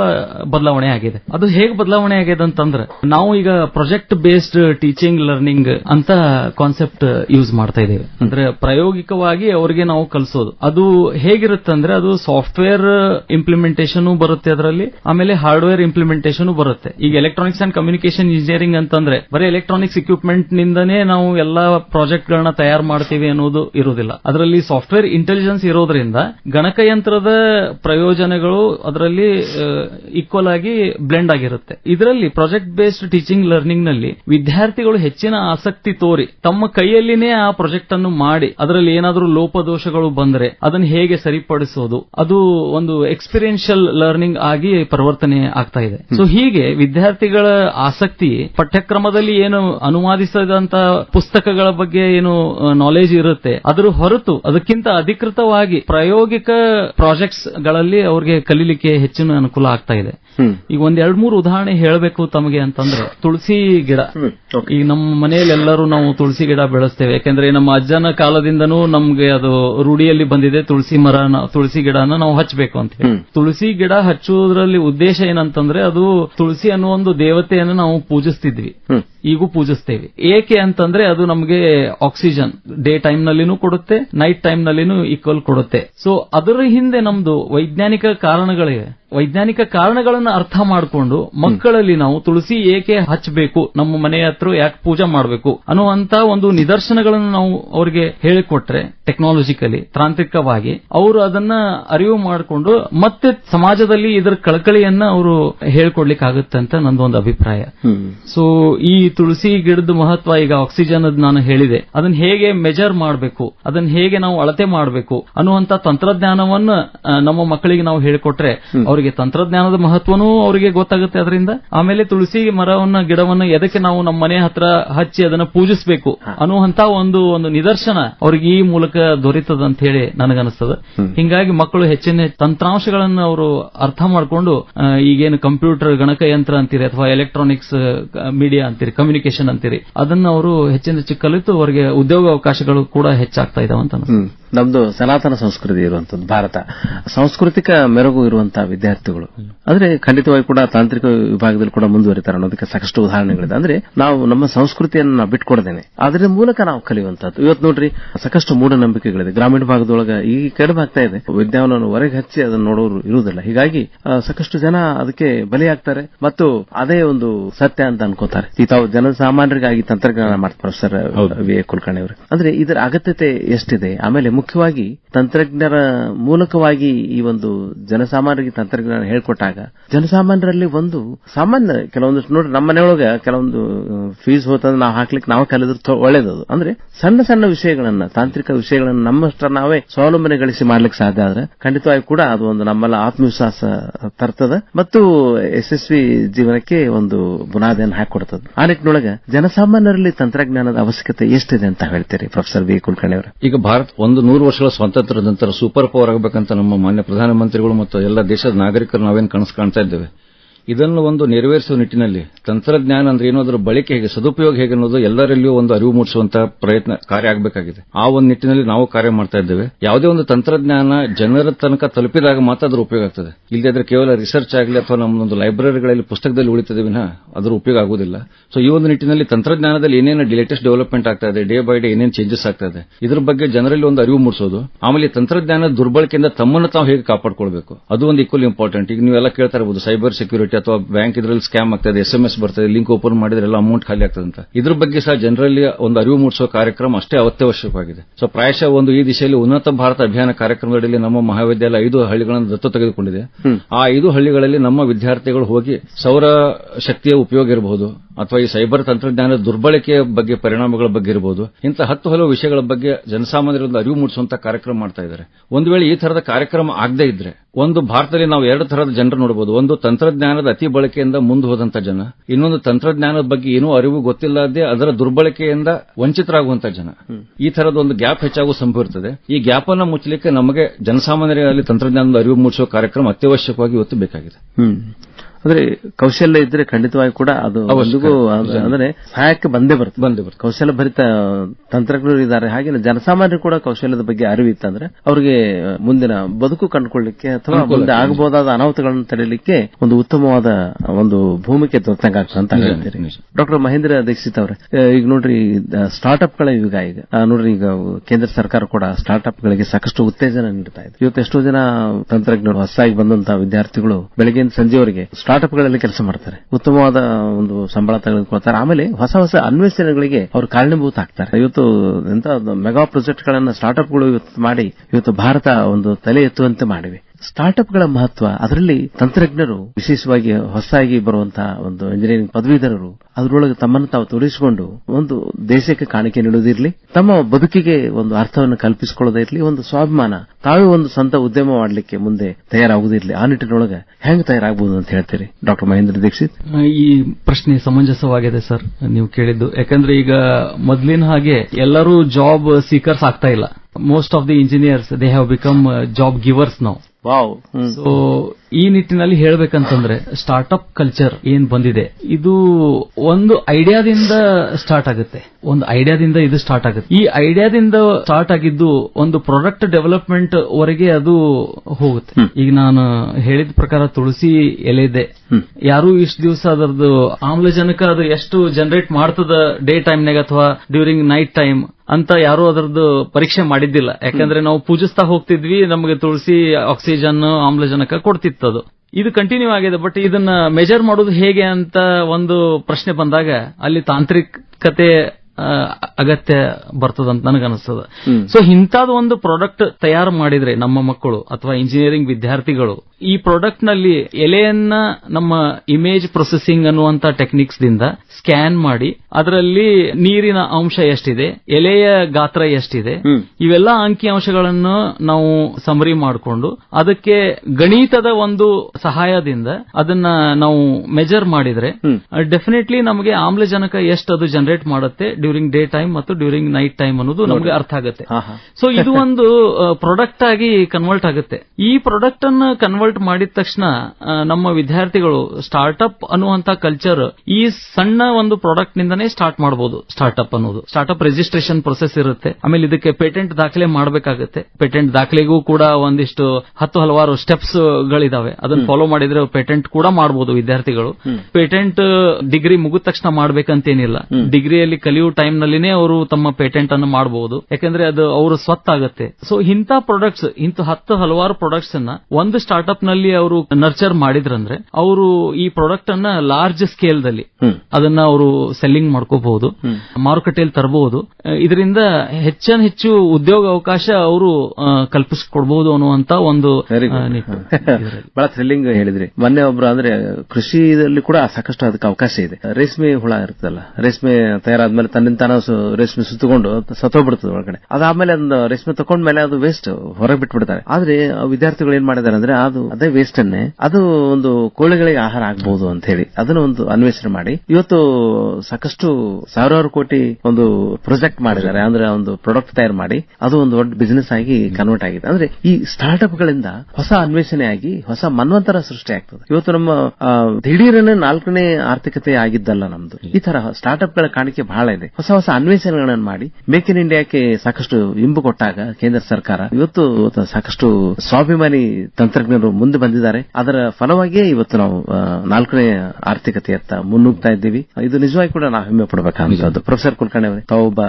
ಬದಲಾವಣೆ ಆಗಿದೆ. ಅದು ಹೇಗೆ ಬದಲಾವಣೆ ಆಗಿದೆ ಅಂತಂದ್ರೆ, ನಾವು ಈಗ ಪ್ರಾಜೆಕ್ಟ್ ಬೇಸ್ಡ್ ಟೀಚಿಂಗ್ ಲರ್ನಿಂಗ್ ಅಂತ ಕಾನ್ಸೆಪ್ಟ್ ಯೂಸ್ ಮಾಡ್ತಾ ಇದ್ದೇವೆ. ಅಂದ್ರೆ ಪ್ರಾಯೋಗಿಕವಾಗಿ ಅವರಿಗೆ ನಾವು ಕಲಿಸೋದು. ಅದು ಹೇಗಿರುತ್ತಂದ್ರೆ ಅದು ಸಾಫ್ಟ್ವೇರ್ ಇಂಪ್ಲಿಮೆಂಟೇಷನ್ ಬರುತ್ತೆ ಅದರಲ್ಲಿ, ಆಮೇಲೆ ಹಾರ್ಡ್ವೇರ್ ಇಂಪ್ಲಿಮೆಂಟೇಷನ್ ಬರುತ್ತೆ. ಈಗ ಎಲೆಕ್ಟ್ರಾನಿಕ್ಸ್ ಅಂಡ್ ಕಮ್ಯುನಿಕೇಶನ್ ಇಂಜಿನಿಯರಿಂಗ್ ಅಂತಂದ್ರೆ, ಬರೀ ಎಲೆಕ್ಟ್ರಾನಿಕ್ಸ್ ಇಕ್ವಿಪ್ಮೆಂಟ್ ನಿಂದನೇ ನಾವು ಎಲ್ಲಾ ಪ್ರಾಜೆಕ್ಟ್ ಗಳನ್ನ ತಯಾರು ಮಾಡ್ತೀವಿ ಅನ್ನೋದು ಇರುವುದಿಲ್ಲ. ಅದರಲ್ಲಿ ಸಾಫ್ಟ್ವೇರ್ ಇಂಟೆಲಿಜೆನ್ಸ್ ಇರೋದ್ರಿಂದ ಗಣಕಯಂತ್ರದ ಪ್ರಯೋಜನಗಳು ಅದರಲ್ಲಿ ಈಕ್ವಲ್ ಆಗಿ ಬ್ಲೆಂಡ್ ಆಗಿರುತ್ತೆ. ಇದರಲ್ಲಿ ಪ್ರಾಜೆಕ್ಟ್ ಬೇಸ್ಡ್ ಟೀಚಿಂಗ್ ಲರ್ನಿಂಗ್ನಲ್ಲಿ ವಿದ್ಯಾರ್ಥಿಗಳು ಹೆಚ್ಚಿನ ಆಸಕ್ತಿ ತೋರಿ ತಮ್ಮ ಕೈಯಲ್ಲಿನೇ ಆ ಪ್ರಾಜೆಕ್ಟ್ ಅನ್ನು ಮಾಡಿ ಅದರಲ್ಲಿ ಏನಾದರೂ ಲೋಪದೋಷಗಳು ಬಂದರೆ ಅದನ್ನು ಹೇಗೆ ಸರಿಪಡಿಸೋದು ಅದು ಒಂದು ಎಕ್ಸ್ಪೀರಿಯನ್ಷಿಯಲ್ ಲರ್ನಿಂಗ್ ಆಗಿ ಪರಿವರ್ತನೆ ಆಗ್ತಾ ಇದೆ. ಸೊ ಹೀಗೆ ವಿದ್ಯಾರ್ಥಿಗಳ ಆಸಕ್ತಿ ಪಠ್ಯಕ್ರಮದಲ್ಲಿ ಏನು ಅನುವಾದಿಸದಂತ ಪುಸ್ತಕಗಳ ಬಗ್ಗೆ ಏನು ನಾಲೆಜ್ ಇರುತ್ತೆ. ಅದರ ಹೊರತು ಅದಕ್ಕಿಂತ ಅಧಿಕೃತವಾಗಿ ಪ್ರಾಯೋಗಿಕ ಪ್ರಾಜೆಕ್ಟ್ಸ್ಗಳಲ್ಲಿ ಅವ್ರಿಗೆ ಕಲೀಲಿಕ್ಕೆ ಹೆಚ್ಚಿನ ಅನುಕೂಲ ಆಗ್ತಾ ಇದೆ. ಈಗ ಒಂದ್ ಎರಡ್ ಮೂರು ಉದಾಹರಣೆ ಹೇಳಬೇಕು ತಮಗೆ ಅಂತಂದ್ರೆ ತುಳಸಿ ಗಿಡ. ಈಗ ನಮ್ಮ ಮನೆಯಲ್ಲಿ ಎಲ್ಲರೂ ನಾವು ತುಳಸಿ ಗಿಡ ಬೆಳೆಸ್ತೇವೆ. ಯಾಕಂದ್ರೆ ನಮ್ಮ ಅಜ್ಜನ ಕಾಲದಿಂದನೂ ನಮ್ಗೆ ಅದು ರೂಢಿಯಲ್ಲಿ ಬಂದಿದೆ ತುಳಸಿ ಮರನ ತುಳಸಿ ಗಿಡನ ನಾವು ಹಚ್ಚಬೇಕು ಅಂತ ಹೇಳಿ. ತುಳಸಿ ಗಿಡ ಹಚ್ಚುವುದರಲ್ಲಿ ಉದ್ದೇಶ ಏನಂತಂದ್ರೆ ಅದು ತುಳಸಿ ಅನ್ನೋ ಒಂದು ದೇವತೆಯನ್ನು ನಾವು ಪೂಜಿಸ್ತಿದ್ವಿ. ಈಗೂ ಪೂಜಿಸ್ತೇವೆ. ಏಕೆ ಅಂತಂದ್ರೆ ಅದು ನಮಗೆ ಆಕ್ಸಿಜನ್ ಡೇ ಟೈಮ್ ನಲ್ಲಿನೂ ಕೊಡುತ್ತೆ, ನೈಟ್ ಟೈಮ್ ನಲ್ಲಿನೂ ಈಕ್ವಲ್ ಕೊಡುತ್ತೆ. ಸೊ ಅದರ ಹಿಂದೆ ನಮ್ದು ವೈಜ್ಞಾನಿಕ ಕಾರಣಗಳಿವೆ. ವೈಜ್ಞಾನಿಕ ಕಾರಣಗಳನ್ನು ಅರ್ಥ ಮಾಡಿಕೊಂಡು ಮಕ್ಕಳಲ್ಲಿ ನಾವು ತುಳಸಿ ಏಕೆ ಹಚ್ಚಬೇಕು ನಮ್ಮ ಮನೆಯ ಹತ್ರ ಯಾಕೆ ಪೂಜೆ ಮಾಡಬೇಕು ಅನ್ನುವಂತ ಒಂದು ನಿದರ್ಶನಗಳನ್ನು ನಾವು ಅವರಿಗೆ ಹೇಳಿಕೊಟ್ರೆ ಟೆಕ್ನಾಲಜಿಕಲಿ ತಾಂತ್ರಿಕವಾಗಿ ಅವರು ಅದನ್ನ ಅರಿವು ಮಾಡಿಕೊಂಡು ಮತ್ತೆ ಸಮಾಜದಲ್ಲಿ ಇದರ ಕಳಕಳಿಯನ್ನ ಅವರು ಹೇಳ್ಕೊಡ್ಲಿಕ್ಕೆ ಆಗುತ್ತೆ ಅಂತ ನಂದೊಂದು ಒಂದು ಅಭಿಪ್ರಾಯ ಸೊ ಈ ತುಳಸಿ ಗಿಡದ ಮಹತ್ವ ಈಗ ಆಕ್ಸಿಜನ್ ಅದ್ ನಾನು ಹೇಳಿದೆ. ಅದನ್ನ ಹೇಗೆ ಮೆಜರ್ ಮಾಡಬೇಕು ಅದನ್ನ ಹೇಗೆ ನಾವು ಅಳತೆ ಮಾಡಬೇಕು ಅನ್ನುವಂತ ತಂತ್ರಜ್ಞಾನವನ್ನ ನಮ್ಮ ಮಕ್ಕಳಿಗೆ ನಾವು ಹೇಳಿಕೊಟ್ರೆ ಅವರಿಗೆ ತಂತ್ರಜ್ಞಾನದ ಮಹತ್ವನೂ ಅವರಿಗೆ ಗೊತ್ತಾಗುತ್ತೆ ಅದರಿಂದ. ಆಮೇಲೆ ತುಳಸಿ ಮರವನ್ನ ಗಿಡವನ್ನ ಎದಕ್ಕೆ ನಾವು ನಮ್ಮ ಮನೆ ಹತ್ರ ಹಚ್ಚಿ ಅದನ್ನ ಪೂಜಿಸಬೇಕು ಅನ್ನುವಂತ ಒಂದು ಒಂದು ನಿದರ್ಶನ ಅವ್ರಿಗೆ ಈ ಮೂಲಕ ದೊರೀತದ ಅಂತ ಹೇಳಿ ನನಗನ್ನಿಸ್ತದೆ. ಹಿಂಗಾಗಿ ಮಕ್ಕಳು ಹೆಚ್ಚಿನ ತಂತ್ರಾಂಶಗಳನ್ನು ಅವರು ಅರ್ಥ ಮಾಡಿಕೊಂಡು ಈಗೇನು ಕಂಪ್ಯೂಟರ್ ಗಣಕಯಂತ್ರ ಅಂತೀರಿ ಅಥವಾ ಎಲೆಕ್ಟ್ರಾನಿಕ್ಸ್ ಮೀಡಿಯಾ ಅಂತೀರಿ ಕಮ್ಯುನಿಕೇಶನ್ ಅಂತೀರಿ ಅದನ್ನ ಅವರು ಹೆಚ್ಚಿನ ಹೆಚ್ಚು ಕಲಿತು ಅವರಿಗೆ ಉದ್ಯೋಗ ಅವಕಾಶಗಳು ಕೂಡ ಹೆಚ್ಚಾಗ್ತಾ ಇದಾವಂತ ನಮ್ದು ಸನಾತನ ಸಂಸ್ಕೃತಿ ಇರುವಂತದ್ದು ಭಾರತ. ಸಾಂಸ್ಕೃತಿಕ ಮೆರುಗು ಇರುವಂತಹ ವಿದ್ಯಾರ್ಥಿಗಳು. ಅಂದ್ರೆ ಖಂಡಿತವಾಗಿ ಕೂಡ ತಾಂತ್ರಿಕ ವಿಭಾಗದಲ್ಲಿ ಕೂಡ ಮುಂದುವರಿತಾರೆ ಅನ್ನೋದಕ್ಕೆ ಸಾಕಷ್ಟು ಉದಾಹರಣೆಗಳಿದೆ. ಅಂದ್ರೆ ನಾವು ನಮ್ಮ ಸಂಸ್ಕೃತಿಯನ್ನು ನಾವು ಬಿಟ್ಕೊಡ್ದೇನೆ ಅದರ ಮೂಲಕ ನಾವು ಕಲಿಯುವಂತದ್ದು ಇವತ್ತು ನೋಡ್ರಿ ಸಾಕಷ್ಟು ಮೂಢನಂಬಿಕೆಗಳಿದೆ. ಗ್ರಾಮೀಣ ಭಾಗದೊಳಗ ಈ ಕಡಿಮೆ ಇದೆ. ವಿಜ್ಞಾನವನ್ನು ಹೊರಗೆ ಹಚ್ಚಿ ಅದನ್ನು ನೋಡೋರು ಇರುವುದಿಲ್ಲ. ಹೀಗಾಗಿ ಸಾಕಷ್ಟು ಜನ ಅದಕ್ಕೆ ಬಲಿಯಾಗ್ತಾರೆ. ಮತ್ತು ಅದೇ ಒಂದು ಸತ್ಯ ಅಂತ ಅನ್ಕೋತಾರೆ. ಈ ತಾವು ಜನಸಾಮಾನ್ಯರಿಗಾಗಿ ತಂತ್ರಜ್ಞಾನ ಮಾಡ್ತಾರೆ ಪ್ರೊಫೆಸರ್ ವಿ. ಎ. ಕುಲಕರ್ಣಿ ಅವರು. ಅಂದ್ರೆ ಇದರ ಅಗತ್ಯತೆ ಎಷ್ಟಿದೆ? ಆಮೇಲೆ ಮುಖ್ಯವಾಗಿ ತಂತ್ರಜ್ಞರ ಮೂಲಕವಾಗಿ ಈ ಒಂದು ಜನಸಾಮಾನ್ಯರಿಗೆ ತಂತ್ರಜ್ಞಾನ ಹೇಳ್ಕೊಟ್ಟಾಗ ಜನಸಾಮಾನ್ಯರಲ್ಲಿ ಒಂದು ಸಾಮಾನ್ಯ ಕೆಲವೊಂದಿಷ್ಟು ನೋಡ್ರಿ, ನಮ್ಮ ಮನೆಯೊಳಗೆ ಕೆಲವೊಂದು ಫೀಸ್ ಹೋತಂದ್ರೆ ನಾವು ಹಾಕ್ಲಿಕ್ಕೆ ನಾವು ಕಲಿದ್ರೆ ಒಳ್ಳೇದದು. ಅಂದ್ರೆ ಸಣ್ಣ ಸಣ್ಣ ವಿಷಯಗಳನ್ನ, ತಾಂತ್ರಿಕ ವಿಷಯಗಳನ್ನ ನಮ್ಮಷ್ಟ ನಾವೇ ಸ್ವಾವಲಂಬನೆ ಗಳಿಸಿ ಮಾಡ್ಲಿಕ್ಕೆ ಸಾಧ್ಯ ಆದ್ರೆ ಖಂಡಿತವಾಗಿ ಕೂಡ ಅದು ಒಂದು ನಮ್ಮೆಲ್ಲ ಆತ್ಮವಿಶ್ವಾಸ ತರ್ತದ ಮತ್ತು ಯಶಸ್ವಿ ಜೀವನಕ್ಕೆ ಒಂದು ಬುನಾದಿಯನ್ನು ಹಾಕೊಡ್ತದೆ. ಆ ನಿಟ್ಟಿನೊಳಗೆ ಜನಸಾಮಾನ್ಯರಲ್ಲಿ ತಂತ್ರಜ್ಞಾನದ ಅವಶ್ಯಕತೆ ಎಷ್ಟಿದೆ ಅಂತ ಹೇಳ್ತೀರಿ ಪ್ರೊಫೆಸರ್ ವಿ. ಕುಲಕರ್ಣಿ ಅವರು? ಈಗ ಭಾರತ ಒಂದು ನೂರು ವರ್ಷಗಳ ಸ್ವಾತಂತ್ರ್ಯದ ನಂತರ ಸೂಪರ್ ಪವರ್ ಆಗಬೇಕಂತ ನಮ್ಮ ಮಾನ್ಯ ಪ್ರಧಾನಮಂತ್ರಿಗಳು ಮತ್ತು ಎಲ್ಲ ದೇಶದ ನಾಗರಿಕರು ನಾವೇನು ಕನಸು ಕಾಣ್ತಾ ಇದ್ದೇವೆ? ಇದನ್ನು ಒಂದು ನೆರವೇರಿಸುವ ನಿಟ್ಟಿನಲ್ಲಿ ತಂತ್ರಜ್ಞಾನ ಅಂದ್ರೆ ಏನು ಅದರ ಬಳಕೆ ಹೇಗೆ, ಸದುಪಯೋಗ ಹೇಗೆ ಅನ್ನೋದು ಎಲ್ಲರಲ್ಲಿಯೂ ಒಂದು ಅರಿವು ಮೂಡಿಸುವಂತಹ ಪ್ರಯತ್ನ, ಕಾರ್ಯ ಆಗಬೇಕಾಗಿದೆ. ಆ ಒಂದು ನಿಟ್ಟಿನಲ್ಲಿ ನಾವು ಕಾರ್ಯ ಮಾಡ್ತಾ ಇದ್ದೇವೆ. ಯಾವುದೇ ಒಂದು ತಂತ್ರಜ್ಞಾನ ಜನರ ತನಕ ತಲುಪಿದಾಗ ಮಾತ್ರ ಅದರ ಉಪಯೋಗ ಆಗ್ತದೆ. ಇಲ್ಲದೆ ಕೇವಲ ರಿಸರ್ಚ್ ಆಗಲಿ ಅಥವಾ ನಮ್ಮೊಂದು ಲೈಬ್ರರಿಗಳಲ್ಲಿ ಪುಸ್ತಕದಲ್ಲಿ ಉಳಿತದೆ ವಿನಃ ಅದರ ಉಪಯೋಗ ಆಗುವುದಿಲ್ಲ. ಸೊ ಈ ಒಂದು ನಿಟ್ಟಿನಲ್ಲಿ ತಂತ್ರಜ್ಞಾನದಲ್ಲಿ ಏನೇನು ಲೇಟೆಸ್ಟ್ ಡೆವಲಪ್ಮೆಂಟ್ ಆಗ್ತಾ ಇದೆ ಡೇ ಬೈ ಡೇ ಏನೇನು ಚೇಂಜಸ್ ಆಗ್ತಾ ಇದೆ, ಇದರ ಬಗ್ಗೆ ಜನರಲ್ಲಿ ಒಂದು ಅರಿವು ಮೂಡಿಸೋದು. ಆಮೇಲೆ ತಂತ್ರಜ್ಞಾನ ದುರ್ಬಳಕೆಯಿಂದ ತಮ್ಮನ್ನು ತಾವು ಹೇಗೆ ಕಾಪಾಡಿಕೊಳ್ಬೇಕು? ಅದು ಒಂದು ಈಕ್ವಲ್ ಇಂಪಾರ್ಟೆಂಟ್ ಈಗ ನೀವೆಲ್ಲ ಕೇಳ್ತಾ ಇರಬಹುದು ಸೈಬರ್ ಸೆಕ್ಯೂರಿಟಿ ಅಥವಾ ಬ್ಯಾಂಕ್ ಇದ್ರಲ್ಲಿ ಸ್ಕ್ಯಾಮ್ ಆಗ್ತದೆ ಎಸ್ ಎಂ ಎಸ್ ಬರ್ತದೆ ಲಿಂಕ್ ಓಪನ್ ಮಾಡಿದ್ರೆ ಎಲ್ಲ ಅಮೌಂಟ್ ಖಾಲಿ ಆಗ್ತದೆ ಅಂತ. ಇದ್ರ ಬಗ್ಗೆ ಸಹ ಜನರಲ್ಲಿ ಒಂದು ಅರಿವು ಮೂಡಿಸುವ ಕಾರ್ಯಕ್ರಮ ಅಷ್ಟೇ ಅತ್ಯವಶ್ಯಕವಾಗಿದೆ ಸೊ ಪ್ರಾಯಶಃ ಒಂದು ಈ ದಿಶೆಯಲ್ಲಿ ಉನ್ನತ ಭಾರತ ಅಭಿಯಾನ ಕಾರ್ಯಕ್ರಮದಲ್ಲಿ ನಮ್ಮ ಮಹಾವಿದ್ಯಾಲಯ ಐದು ಹಳ್ಳಿಗಳನ್ನು ದತ್ತು ತೆಗೆದುಕೊಂಡಿದೆ. ಆ ಐದು ಹಳ್ಳಿಗಳಲ್ಲಿ ನಮ್ಮ ವಿದ್ಯಾರ್ಥಿಗಳು ಹೋಗಿ ಸೌರ ಶಕ್ತಿಯ ಉಪಯೋಗ ಇರಬಹುದು ಅಥವಾ ಈ ಸೈಬರ್ ತಂತ್ರಜ್ಞಾನದ ದುರ್ಬಳಕೆಯ ಬಗ್ಗೆ ಪರಿಣಾಮಗಳ ಬಗ್ಗೆ ಇರಬಹುದು. ಇಂಥ ಹತ್ತು ಹಲವು ವಿಷಯಗಳ ಬಗ್ಗೆ ಜನಸಾಮಾನ್ಯರೊಂದು ಅರಿವು ಮೂಡಿಸುವಂತಹ ಕಾರ್ಯಕ್ರಮ ಮಾಡ್ತಾ ಇದ್ದಾರೆ. ಒಂದು ವೇಳೆ ಈ ತರದ ಕಾರ್ಯಕ್ರಮ ಆಗದೇ ಇದ್ರೆ ಒಂದು ಭಾರತದಲ್ಲಿ ನಾವು ಎರಡು ತರದ ಜನರು ನೋಡಬಹುದು. ಒಂದು ತಂತ್ರಜ್ಞಾನದ ಅತಿ ಬಳಕೆಯಿಂದ ಮುಂದೆ ಹೋದಂತ ಜನ. ಇನ್ನೊಂದು ತಂತ್ರಜ್ಞಾನದ ಬಗ್ಗೆ ಏನೂ ಅರಿವು ಗೊತ್ತಿಲ್ಲದೆ ಅದರ ದುರ್ಬಳಕೆಯಿಂದ ವಂಚಿತರಾಗುವಂತ ಜನ. ಈ ತರದ ಒಂದು ಗ್ಯಾಪ್ ಹೆಚ್ಚಾಗುವ ಸಂಭವ ಇರ್ತದೆ. ಈ ಗ್ಯಾಪ್ ಅನ್ನು ಮುಚ್ಚಲಿಕ್ಕೆ ನಮಗೆ ಜನಸಾಮಾನ್ಯರಲ್ಲಿ ತಂತ್ರಜ್ಞಾನದ ಅರಿವು ಮೂಡಿಸುವ ಕಾರ್ಯಕ್ರಮ ಅತ್ಯವಶ್ಯಕವಾಗಿ ಇವತ್ತು ಬೇಕಾಗಿದೆ. ಅಂದ್ರೆ ಕೌಶಲ್ಯ ಇದ್ರೆ ಖಂಡಿತವಾಗಿ ಕೂಡ ಅದು ಒಂದಿಗೂ ಅಂದ್ರೆ ಸಹಾಯಕ್ಕೆ ಬಂದೇ ಬರುತ್ತೆ. ಬಂದೇ ಬರುತ್ತೆ. ಕೌಶಲ್ಯ ಭರಿತ ತಂತ್ರಜ್ಞರು ಇದ್ದಾರೆ. ಹಾಗೆ ಜನಸಾಮಾನ್ಯರು ಕೂಡ ಕೌಶಲ್ಯದ ಬಗ್ಗೆ ಅರಿವಿತ್ತಂದ್ರೆ ಅವರಿಗೆ ಮುಂದಿನ ಬದುಕು ಕಂಡುಕೊಳ್ಳಿಕ್ಕೆ ಅಥವಾ ಮುಂದೆ ಆಗಬಹುದಾದ ಅನಾಹುತಗಳನ್ನು ತಡೆಯಲಿಕ್ಕೆ ಒಂದು ಉತ್ತಮವಾದ ಒಂದು ಭೂಮಿಕೆ ದೊರೆತಂಗಾಗ್ತದೆ ಅಂತ ಹೇಳ್ತೀರಿ. ಡಾಕ್ಟರ್ ಮಹೇಂದ್ರ ದೀಕ್ಷಿತ್ ಅವರೇ ಈಗ ನೋಡ್ರಿ ಸ್ಟಾರ್ಟ್ಅಪ್ಗಳ ಯುಗ ಈಗ. ನೋಡ್ರಿ ಈಗ ಕೇಂದ್ರ ಸರ್ಕಾರ ಕೂಡ ಸ್ಟಾರ್ಟ್ಅಪ್ ಗಳಿಗೆ ಸಾಕಷ್ಟು ಉತ್ತೇಜನ ನೀಡ್ತಾ ಇದೆ. ಇವತ್ತು ಎಷ್ಟೋ ಜನ ತಂತ್ರಜ್ಞರು ಹೊಸದಾಗಿ ಬಂದಂತಹ ವಿದ್ಯಾರ್ಥಿಗಳು ಬೆಳಗ್ಗೆಯಿಂದ ಸಂಜೆವರೆಗೆ ಸ್ಟಾರ್ಟ್ಅಪ್ಗಳಲ್ಲಿ ಕೆಲಸ ಮಾಡ್ತಾರೆ. ಉತ್ತಮವಾದ ಒಂದು ಸಂಬಳ ತೆಗೆದುಕೊಳ್ತಾರೆ. ಆಮೇಲೆ ಹೊಸ ಹೊಸ ಅನ್ವೇಷಣೆಗಳಿಗೆ ಅವರು ಕಾರಣೀಭೂತ ಆಗ್ತಾರೆ ಇವತ್ತು ಎಂತ ಮೆಗಾ ಪ್ರಾಜೆಕ್ಟ್ ಗಳನ್ನ ಸ್ಟಾರ್ಟ್ಅಪ್ಗಳು ಇವತ್ತು ಮಾಡಿ, ಇವತ್ತು ಭಾರತ ಒಂದು ತಲೆ ಎತ್ತುವಂತೆ ಮಾಡಿವೆ. ಸ್ಟಾರ್ಟ್ಅಪ್ಗಳ ಮಹತ್ವ, ಅದರಲ್ಲಿ ತಂತ್ರಜ್ಞರು, ವಿಶೇಷವಾಗಿ ಹೊಸದಾಗಿ ಬರುವಂತಹ ಒಂದು ಇಂಜಿನಿಯರಿಂಗ್ ಪದವೀಧರರು, ಅದರೊಳಗೆ ತಮ್ಮನ್ನು ತಾವು ತೊಡಗಿಸಿಕೊಂಡು ಒಂದು ದೇಶಕ್ಕೆ ಕಾಣಿಕೆ ನೀಡುವುದಿರಲಿ, ತಮ್ಮ ಬದುಕಿಗೆ ಒಂದು ಅರ್ಥವನ್ನು ಕಲ್ಪಿಸಿಕೊಳ್ಳೋದಿರಲಿ ಒಂದು ಸ್ವಾಭಿಮಾನ, ತಾವೇ ಒಂದು ಸ್ವಂತ ಉದ್ಯಮ ಮಾಡಲಿಕ್ಕೆ ಮುಂದೆ ತಯಾರಾಗುವುದಿರಲಿ, ಆ ನಿಟ್ಟಿನೊಳಗೆ ಹೆಂಗ್ ತಯಾರಾಗಬಹುದು ಅಂತ ಹೇಳ್ತೀರಿ, ಡಾಕ್ಟರ್ ಮಹೇಂದ್ರ ದೀಕ್ಷಿತ್? ಈ ಪ್ರಶ್ನೆ ಸಮಂಜಸವಾಗಿದೆ, ಸರ್, ನೀವು ಕೇಳಿದ್ದು. ಯಾಕಂದ್ರೆ ಈಗ ಮೊದಲಿನ ಹಾಗೆ ಎಲ್ಲರೂ ಜಾಬ್ ಸೀಕರ್ಸ್ ಆಗ್ತಾ ಇಲ್ಲ. Most of the engineers they have become job givers ನಾವು ವಾವ್ ಸೊ ಈ ನಿಟ್ಟಿನಲ್ಲಿ ಹೇಳ್ಬೇಕಂತಂದ್ರೆ ಸ್ಟಾರ್ಟ್ಅಪ್ ಕಲ್ಚರ್ ಏನ್ ಬಂದಿದೆ? ಇದು ಒಂದು ಐಡಿಯಾದಿಂದ ಸ್ಟಾರ್ಟ್ ಆಗುತ್ತೆ. ಒಂದು ಐಡಿಯಾದಿಂದ ಇದು ಸ್ಟಾರ್ಟ್ ಆಗುತ್ತೆ. ಈ ಐಡಿಯಾದಿಂದ ಸ್ಟಾರ್ಟ್ ಆಗಿದ್ದು ಒಂದು ಪ್ರಾಡಕ್ಟ್ ಡೆವಲಪ್ಮೆಂಟ್ ವರೆಗೆ ಅದು ಹೋಗುತ್ತೆ. ಈಗ ನಾನು ಹೇಳಿದ ಪ್ರಕಾರ ತುಳಸಿ ಎಲೆ ಇದೆ. ಯಾರು ಇಷ್ಟು ದಿವಸ ಅದರದ್ದು ಆಮ್ಲಜನಕ ಅದು ಎಷ್ಟು ಜನರೇಟ್ ಮಾಡ್ತದ ಡೇ ಟೈಮ್ನಾಗ ಅಥವಾ ಡ್ಯೂರಿಂಗ್ ನೈಟ್ ಟೈಮ್ ಅಂತ ಯಾರು ಅದರದ್ದು ಪರೀಕ್ಷೆ ಮಾಡಿದ್ದಿಲ್ಲ. ಯಾಕಂದ್ರೆ ನಾವು ಪೂಜಿಸ್ತಾ ಹೋಗ್ತಿದ್ವಿ ನಮಗೆ ತುಳಸಿ ಆಕ್ಸಿಜನ್ ಆಮ್ಲಜನಕ ಕೊಡ್ತಿತ್ತದು. ಇದು ಕಂಟಿನ್ಯೂ ಆಗಿದೆ ಬಟ್ ಇದನ್ನ ಮೆಜರ್ ಮಾಡೋದು ಹೇಗೆ ಅಂತ ಒಂದು ಪ್ರಶ್ನೆ ಬಂದಾಗ ಅಲ್ಲಿ ತಾಂತ್ರಿಕತೆ ಅಗತ್ಯ ಬರ್ತದಂತ ನನಗನ್ನಿಸ್ತದ. ಸೊ ಇಂಥದ್ದು ಒಂದು ಪ್ರಾಡಕ್ಟ್ ತಯಾರು ಮಾಡಿದ್ರೆ ನಮ್ಮ ಮಕ್ಕಳು ಅಥವಾ ಇಂಜಿನಿಯರಿಂಗ್ ವಿದ್ಯಾರ್ಥಿಗಳು ಈ ಪ್ರಾಡಕ್ಟ್ನಲ್ಲಿ ಎಲೆಯನ್ನ ನಮ್ಮ ಇಮೇಜ್ ಪ್ರೊಸೆಸಿಂಗ್ ಅನ್ನುವಂತ ಟೆಕ್ನಿಕ್ಸ್ ದಿಂದ ಸ್ಕ್ಯಾನ್ ಮಾಡಿ ಅದರಲ್ಲಿ ನೀರಿನ ಅಂಶ ಎಷ್ಟಿದೆ ಎಲೆಯ ಗಾತ್ರ ಎಷ್ಟಿದೆ ಇವೆಲ್ಲ ಅಂಕಿಅಂಶಗಳನ್ನು ನಾವು ಸಮರಿ ಮಾಡಿಕೊಂಡು ಅದಕ್ಕೆ ಗಣಿತದ ಒಂದು ಸಹಾಯದಿಂದ ಅದನ್ನ ನಾವು ಮೆಜರ್ ಮಾಡಿದ್ರೆ ಡೆಫಿನೆಟ್ಲಿ ನಮಗೆ ಆಮ್ಲಜನಕ ಎಷ್ಟು ಅದು ಜನರೇಟ್ ಮಾಡುತ್ತೆ ಡ್ಯೂರಿಂಗ್ ಡೇ ಟೈಮ್ ಮತ್ತು ಡ್ಯೂರಿಂಗ್ ನೈಟ್ ಟೈಮ್ ಅನ್ನೋದು ನಮಗೆ ಅರ್ಥ ಆಗುತ್ತೆ. ಸೊ ಇದು ಒಂದು ಪ್ರಾಡಕ್ಟ್ ಆಗಿ ಕನ್ವರ್ಟ್ ಆಗುತ್ತೆ. ಈ ಪ್ರಾಡಕ್ಟ್ ಅನ್ನು ಕನ್ವರ್ಟ್ ಮಾಡಿದ ತಕ್ಷಣ ನಮ್ಮ ವಿದ್ಯಾರ್ಥಿಗಳು ಸ್ಟಾರ್ಟ್ಅಪ್ ಅನ್ನುವಂತ ಕಲ್ಚರ್ ಈ ಸಣ್ಣ ಒಂದು ಪ್ರಾಡಕ್ಟ್ ನಿಂದನೇ ಸ್ಟಾರ್ಟ್ ಮಾಡಬಹುದು ಸ್ಟಾರ್ಟ್ಅಪ್ ಅನ್ನೋದು. ಸ್ಟಾರ್ಟ್ಅಪ್ ರಿಜಿಸ್ಟ್ರೇಷನ್ ಪ್ರೊಸೆಸ್ ಇರುತ್ತೆ. ಆಮೇಲೆ ಇದಕ್ಕೆ ಪೇಟೆಂಟ್ ದಾಖಲೆ ಮಾಡಬೇಕಾಗುತ್ತೆ. ಪೇಟೆಂಟ್ ದಾಖಲೆಗೂ ಕೂಡ ಒಂದಿಷ್ಟು ಹತ್ತು ಹಲವಾರು ಸ್ಟೆಪ್ಸ್ ಗಳಿದಾವೆ. ಅದನ್ನ ಫಾಲೋ ಮಾಡಿದ್ರೆ ಪೇಟೆಂಟ್ ಕೂಡ ಮಾಡಬಹುದು ವಿದ್ಯಾರ್ಥಿಗಳು. ಪೇಟೆಂಟ್ ಡಿಗ್ರಿ ಮುಗಿದ ತಕ್ಷಣ ಮಾಡ್ಬೇಕಂತೇನಿಲ್ಲ. ಡಿಗ್ರಿಯಲ್ಲಿ ಕಲಿಯುವ ಟೈಮ್ ನಲ್ಲಿನೇ ಅವರು ತಮ್ಮ ಪೇಟೆಂಟ್ ಅನ್ನು ಮಾಡಬಹುದು ಯಾಕಂದ್ರೆ ಅದು ಅವರು ಸ್ವತ್ತಾಗುತ್ತೆ. ಸೊ ಇಂಥ ಪ್ರಾಡಕ್ಟ್ಸ್ ಇಂಥ ಹತ್ತು ಹಲವಾರು ಪ್ರಾಡಕ್ಟ್ಸ್ ಅನ್ನ ಒಂದು ಸ್ಟಾರ್ಟ್ಅಪ್ನಲ್ಲಿ ಅವರು ನರ್ಚರ್ ಮಾಡಿದ್ರಂದ್ರೆ ಅವರು ಈ ಪ್ರಾಡಕ್ಟ್ ಅನ್ನ ಲಾರ್ಜ್ ಸ್ಕೇಲ್ ದಲ್ಲಿ ಅದನ್ನ ಅವರು ಸೆಲ್ಲಿಂಗ್ ಮಾಡ್ಕೋಬಹುದು ಮಾರುಕಟ್ಟೆಯಲ್ಲಿ ತರಬಹುದು. ಇದರಿಂದ ಹೆಚ್ಚನ್ ಹೆಚ್ಚು ಉದ್ಯೋಗ ಅವಕಾಶ ಅವರು ಕಲ್ಪಿಸಿಕೊಡಬಹುದು ಅನ್ನುವಂತ ಒಂದು. ಬಹಳ ಥ್ರಿಲ್ಲಿಂಗ್ ಹೇಳಿದ್ರಿ. ಮೊನ್ನೆ ಒಬ್ರು ಅಂದ್ರೆ ಕೃಷಿಯಲ್ಲಿ ಕೂಡ ಸಾಕಷ್ಟು ಅದಕ್ಕೆ ಅವಕಾಶ ಇದೆ. ರೇಷ್ಮೆ ಹುಳ ಇರ್ತದಲ್ಲ ರೇಷ್ಮೆ ತಯಾರಾದ್ಮೇಲೆ ತನ್ನ ತಾನ ರೇಷ್ಮೆ ಸುತ್ತಕೊಂಡು ಸತ್ತೋಗ್ಬಿಡ್ತದೆ ಒಳಗಡೆ. ಅದಾದ್ಮೇಲೆ ಅದನ್ನ ರೇಷ್ಮೆ ತಕೊಂಡ್ಮೇಲೆ ಅದು ವೇಸ್ಟ್ ಹೊರಗೆ ಬಿಟ್ಬಿಡ್ತಾರೆ. ಆದ್ರೆ ವಿದ್ಯಾರ್ಥಿಗಳು ಏನ್ ಮಾಡಿದ್ದಾರೆ ಅಂದ್ರೆ ಅದು ಅದೇ ವೇಸ್ಟ್ ಅನ್ನೇ. ಅದು ಒಂದು ಕೋಳಿಗಳಿಗೆ ಆಹಾರ ಆಗಬಹುದು ಅಂತ ಹೇಳಿ. ಅದನ್ನ ಒಂದು ಅನ್ವೇಷಣೆ ಮಾಡಿ. ಇವತ್ತು ಸಾಕಷ್ಟು ಸಾವಿರಾರು ಕೋಟಿ ಒಂದು ಪ್ರೊಜೆಕ್ಟ್ ಮಾಡಿದ್ದಾರೆ. ಅಂದ್ರೆ ಒಂದು ಪ್ರಾಡಕ್ಟ್ ತಯಾರು ಮಾಡಿ. ಅದು ಒಂದು ದೊಡ್ಡ ಬಿಸಿನೆಸ್ ಆಗಿ ಕನ್ವರ್ಟ್ ಆಗಿದೆ. ಅಂದ್ರೆ ಈ ಸ್ಟಾರ್ಟ್ಅಪ್ ಗಳಿಂದ ಹೊಸ ಅನ್ವೇಷಣೆ ಆಗಿ ಹೊಸ ಮನ್ವಂತರ ಸೃಷ್ಟಿ ಆಗ್ತದೆ. ಇವತ್ತು ನಮ್ಮ ದಿಢೀರನೇ ನಾಲ್ಕನೇ ಆರ್ಥಿಕತೆ ಆಗಿದ್ದಲ್ಲ ನಮ್ದು. ಈ ತರ ಸ್ಟಾರ್ಟ್ಅಪ್ಗಳ ಕಾಣಿಕೆ ಬಹಳ ಇದೆ. ಹೊಸ ಹೊಸ ಅನ್ವೇಷಣೆಗಳನ್ನು ಮಾಡಿ ಮೇಕ್ ಇನ್ ಇಂಡಿಯಾಕ್ಕೆ ಸಾಕಷ್ಟು ಇಂಬು ಕೊಟ್ಟಾಗ ಕೇಂದ್ರ ಸರ್ಕಾರ ಇವತ್ತು ಸಾಕಷ್ಟು ಸ್ವಾಭಿಮಾನಿ ತಂತ್ರಜ್ಞರು ಮುಂದೆ ಬಂದಿದ್ದಾರೆ. ಅದರ ಫಲವಾಗಿಯೇ ಇವತ್ತು ನಾವು ನಾಲ್ಕನೇ ಆರ್ಥಿಕತೆಯತ್ತ ಮುನ್ನುಗ್ತಾ ಇದ್ದೀವಿ. ಇದು ನಿಜವಾಗಿ ಕೂಡ ನಾವು ಹೆಮ್ಮೆ ಪಡಬೇಕಾಗಿರೋದು ಪ್ರೊಫೆಸರ್ ಕುಲಕರ್ಣಿ ಅವರೇ ತಾವೊಬ್ಬ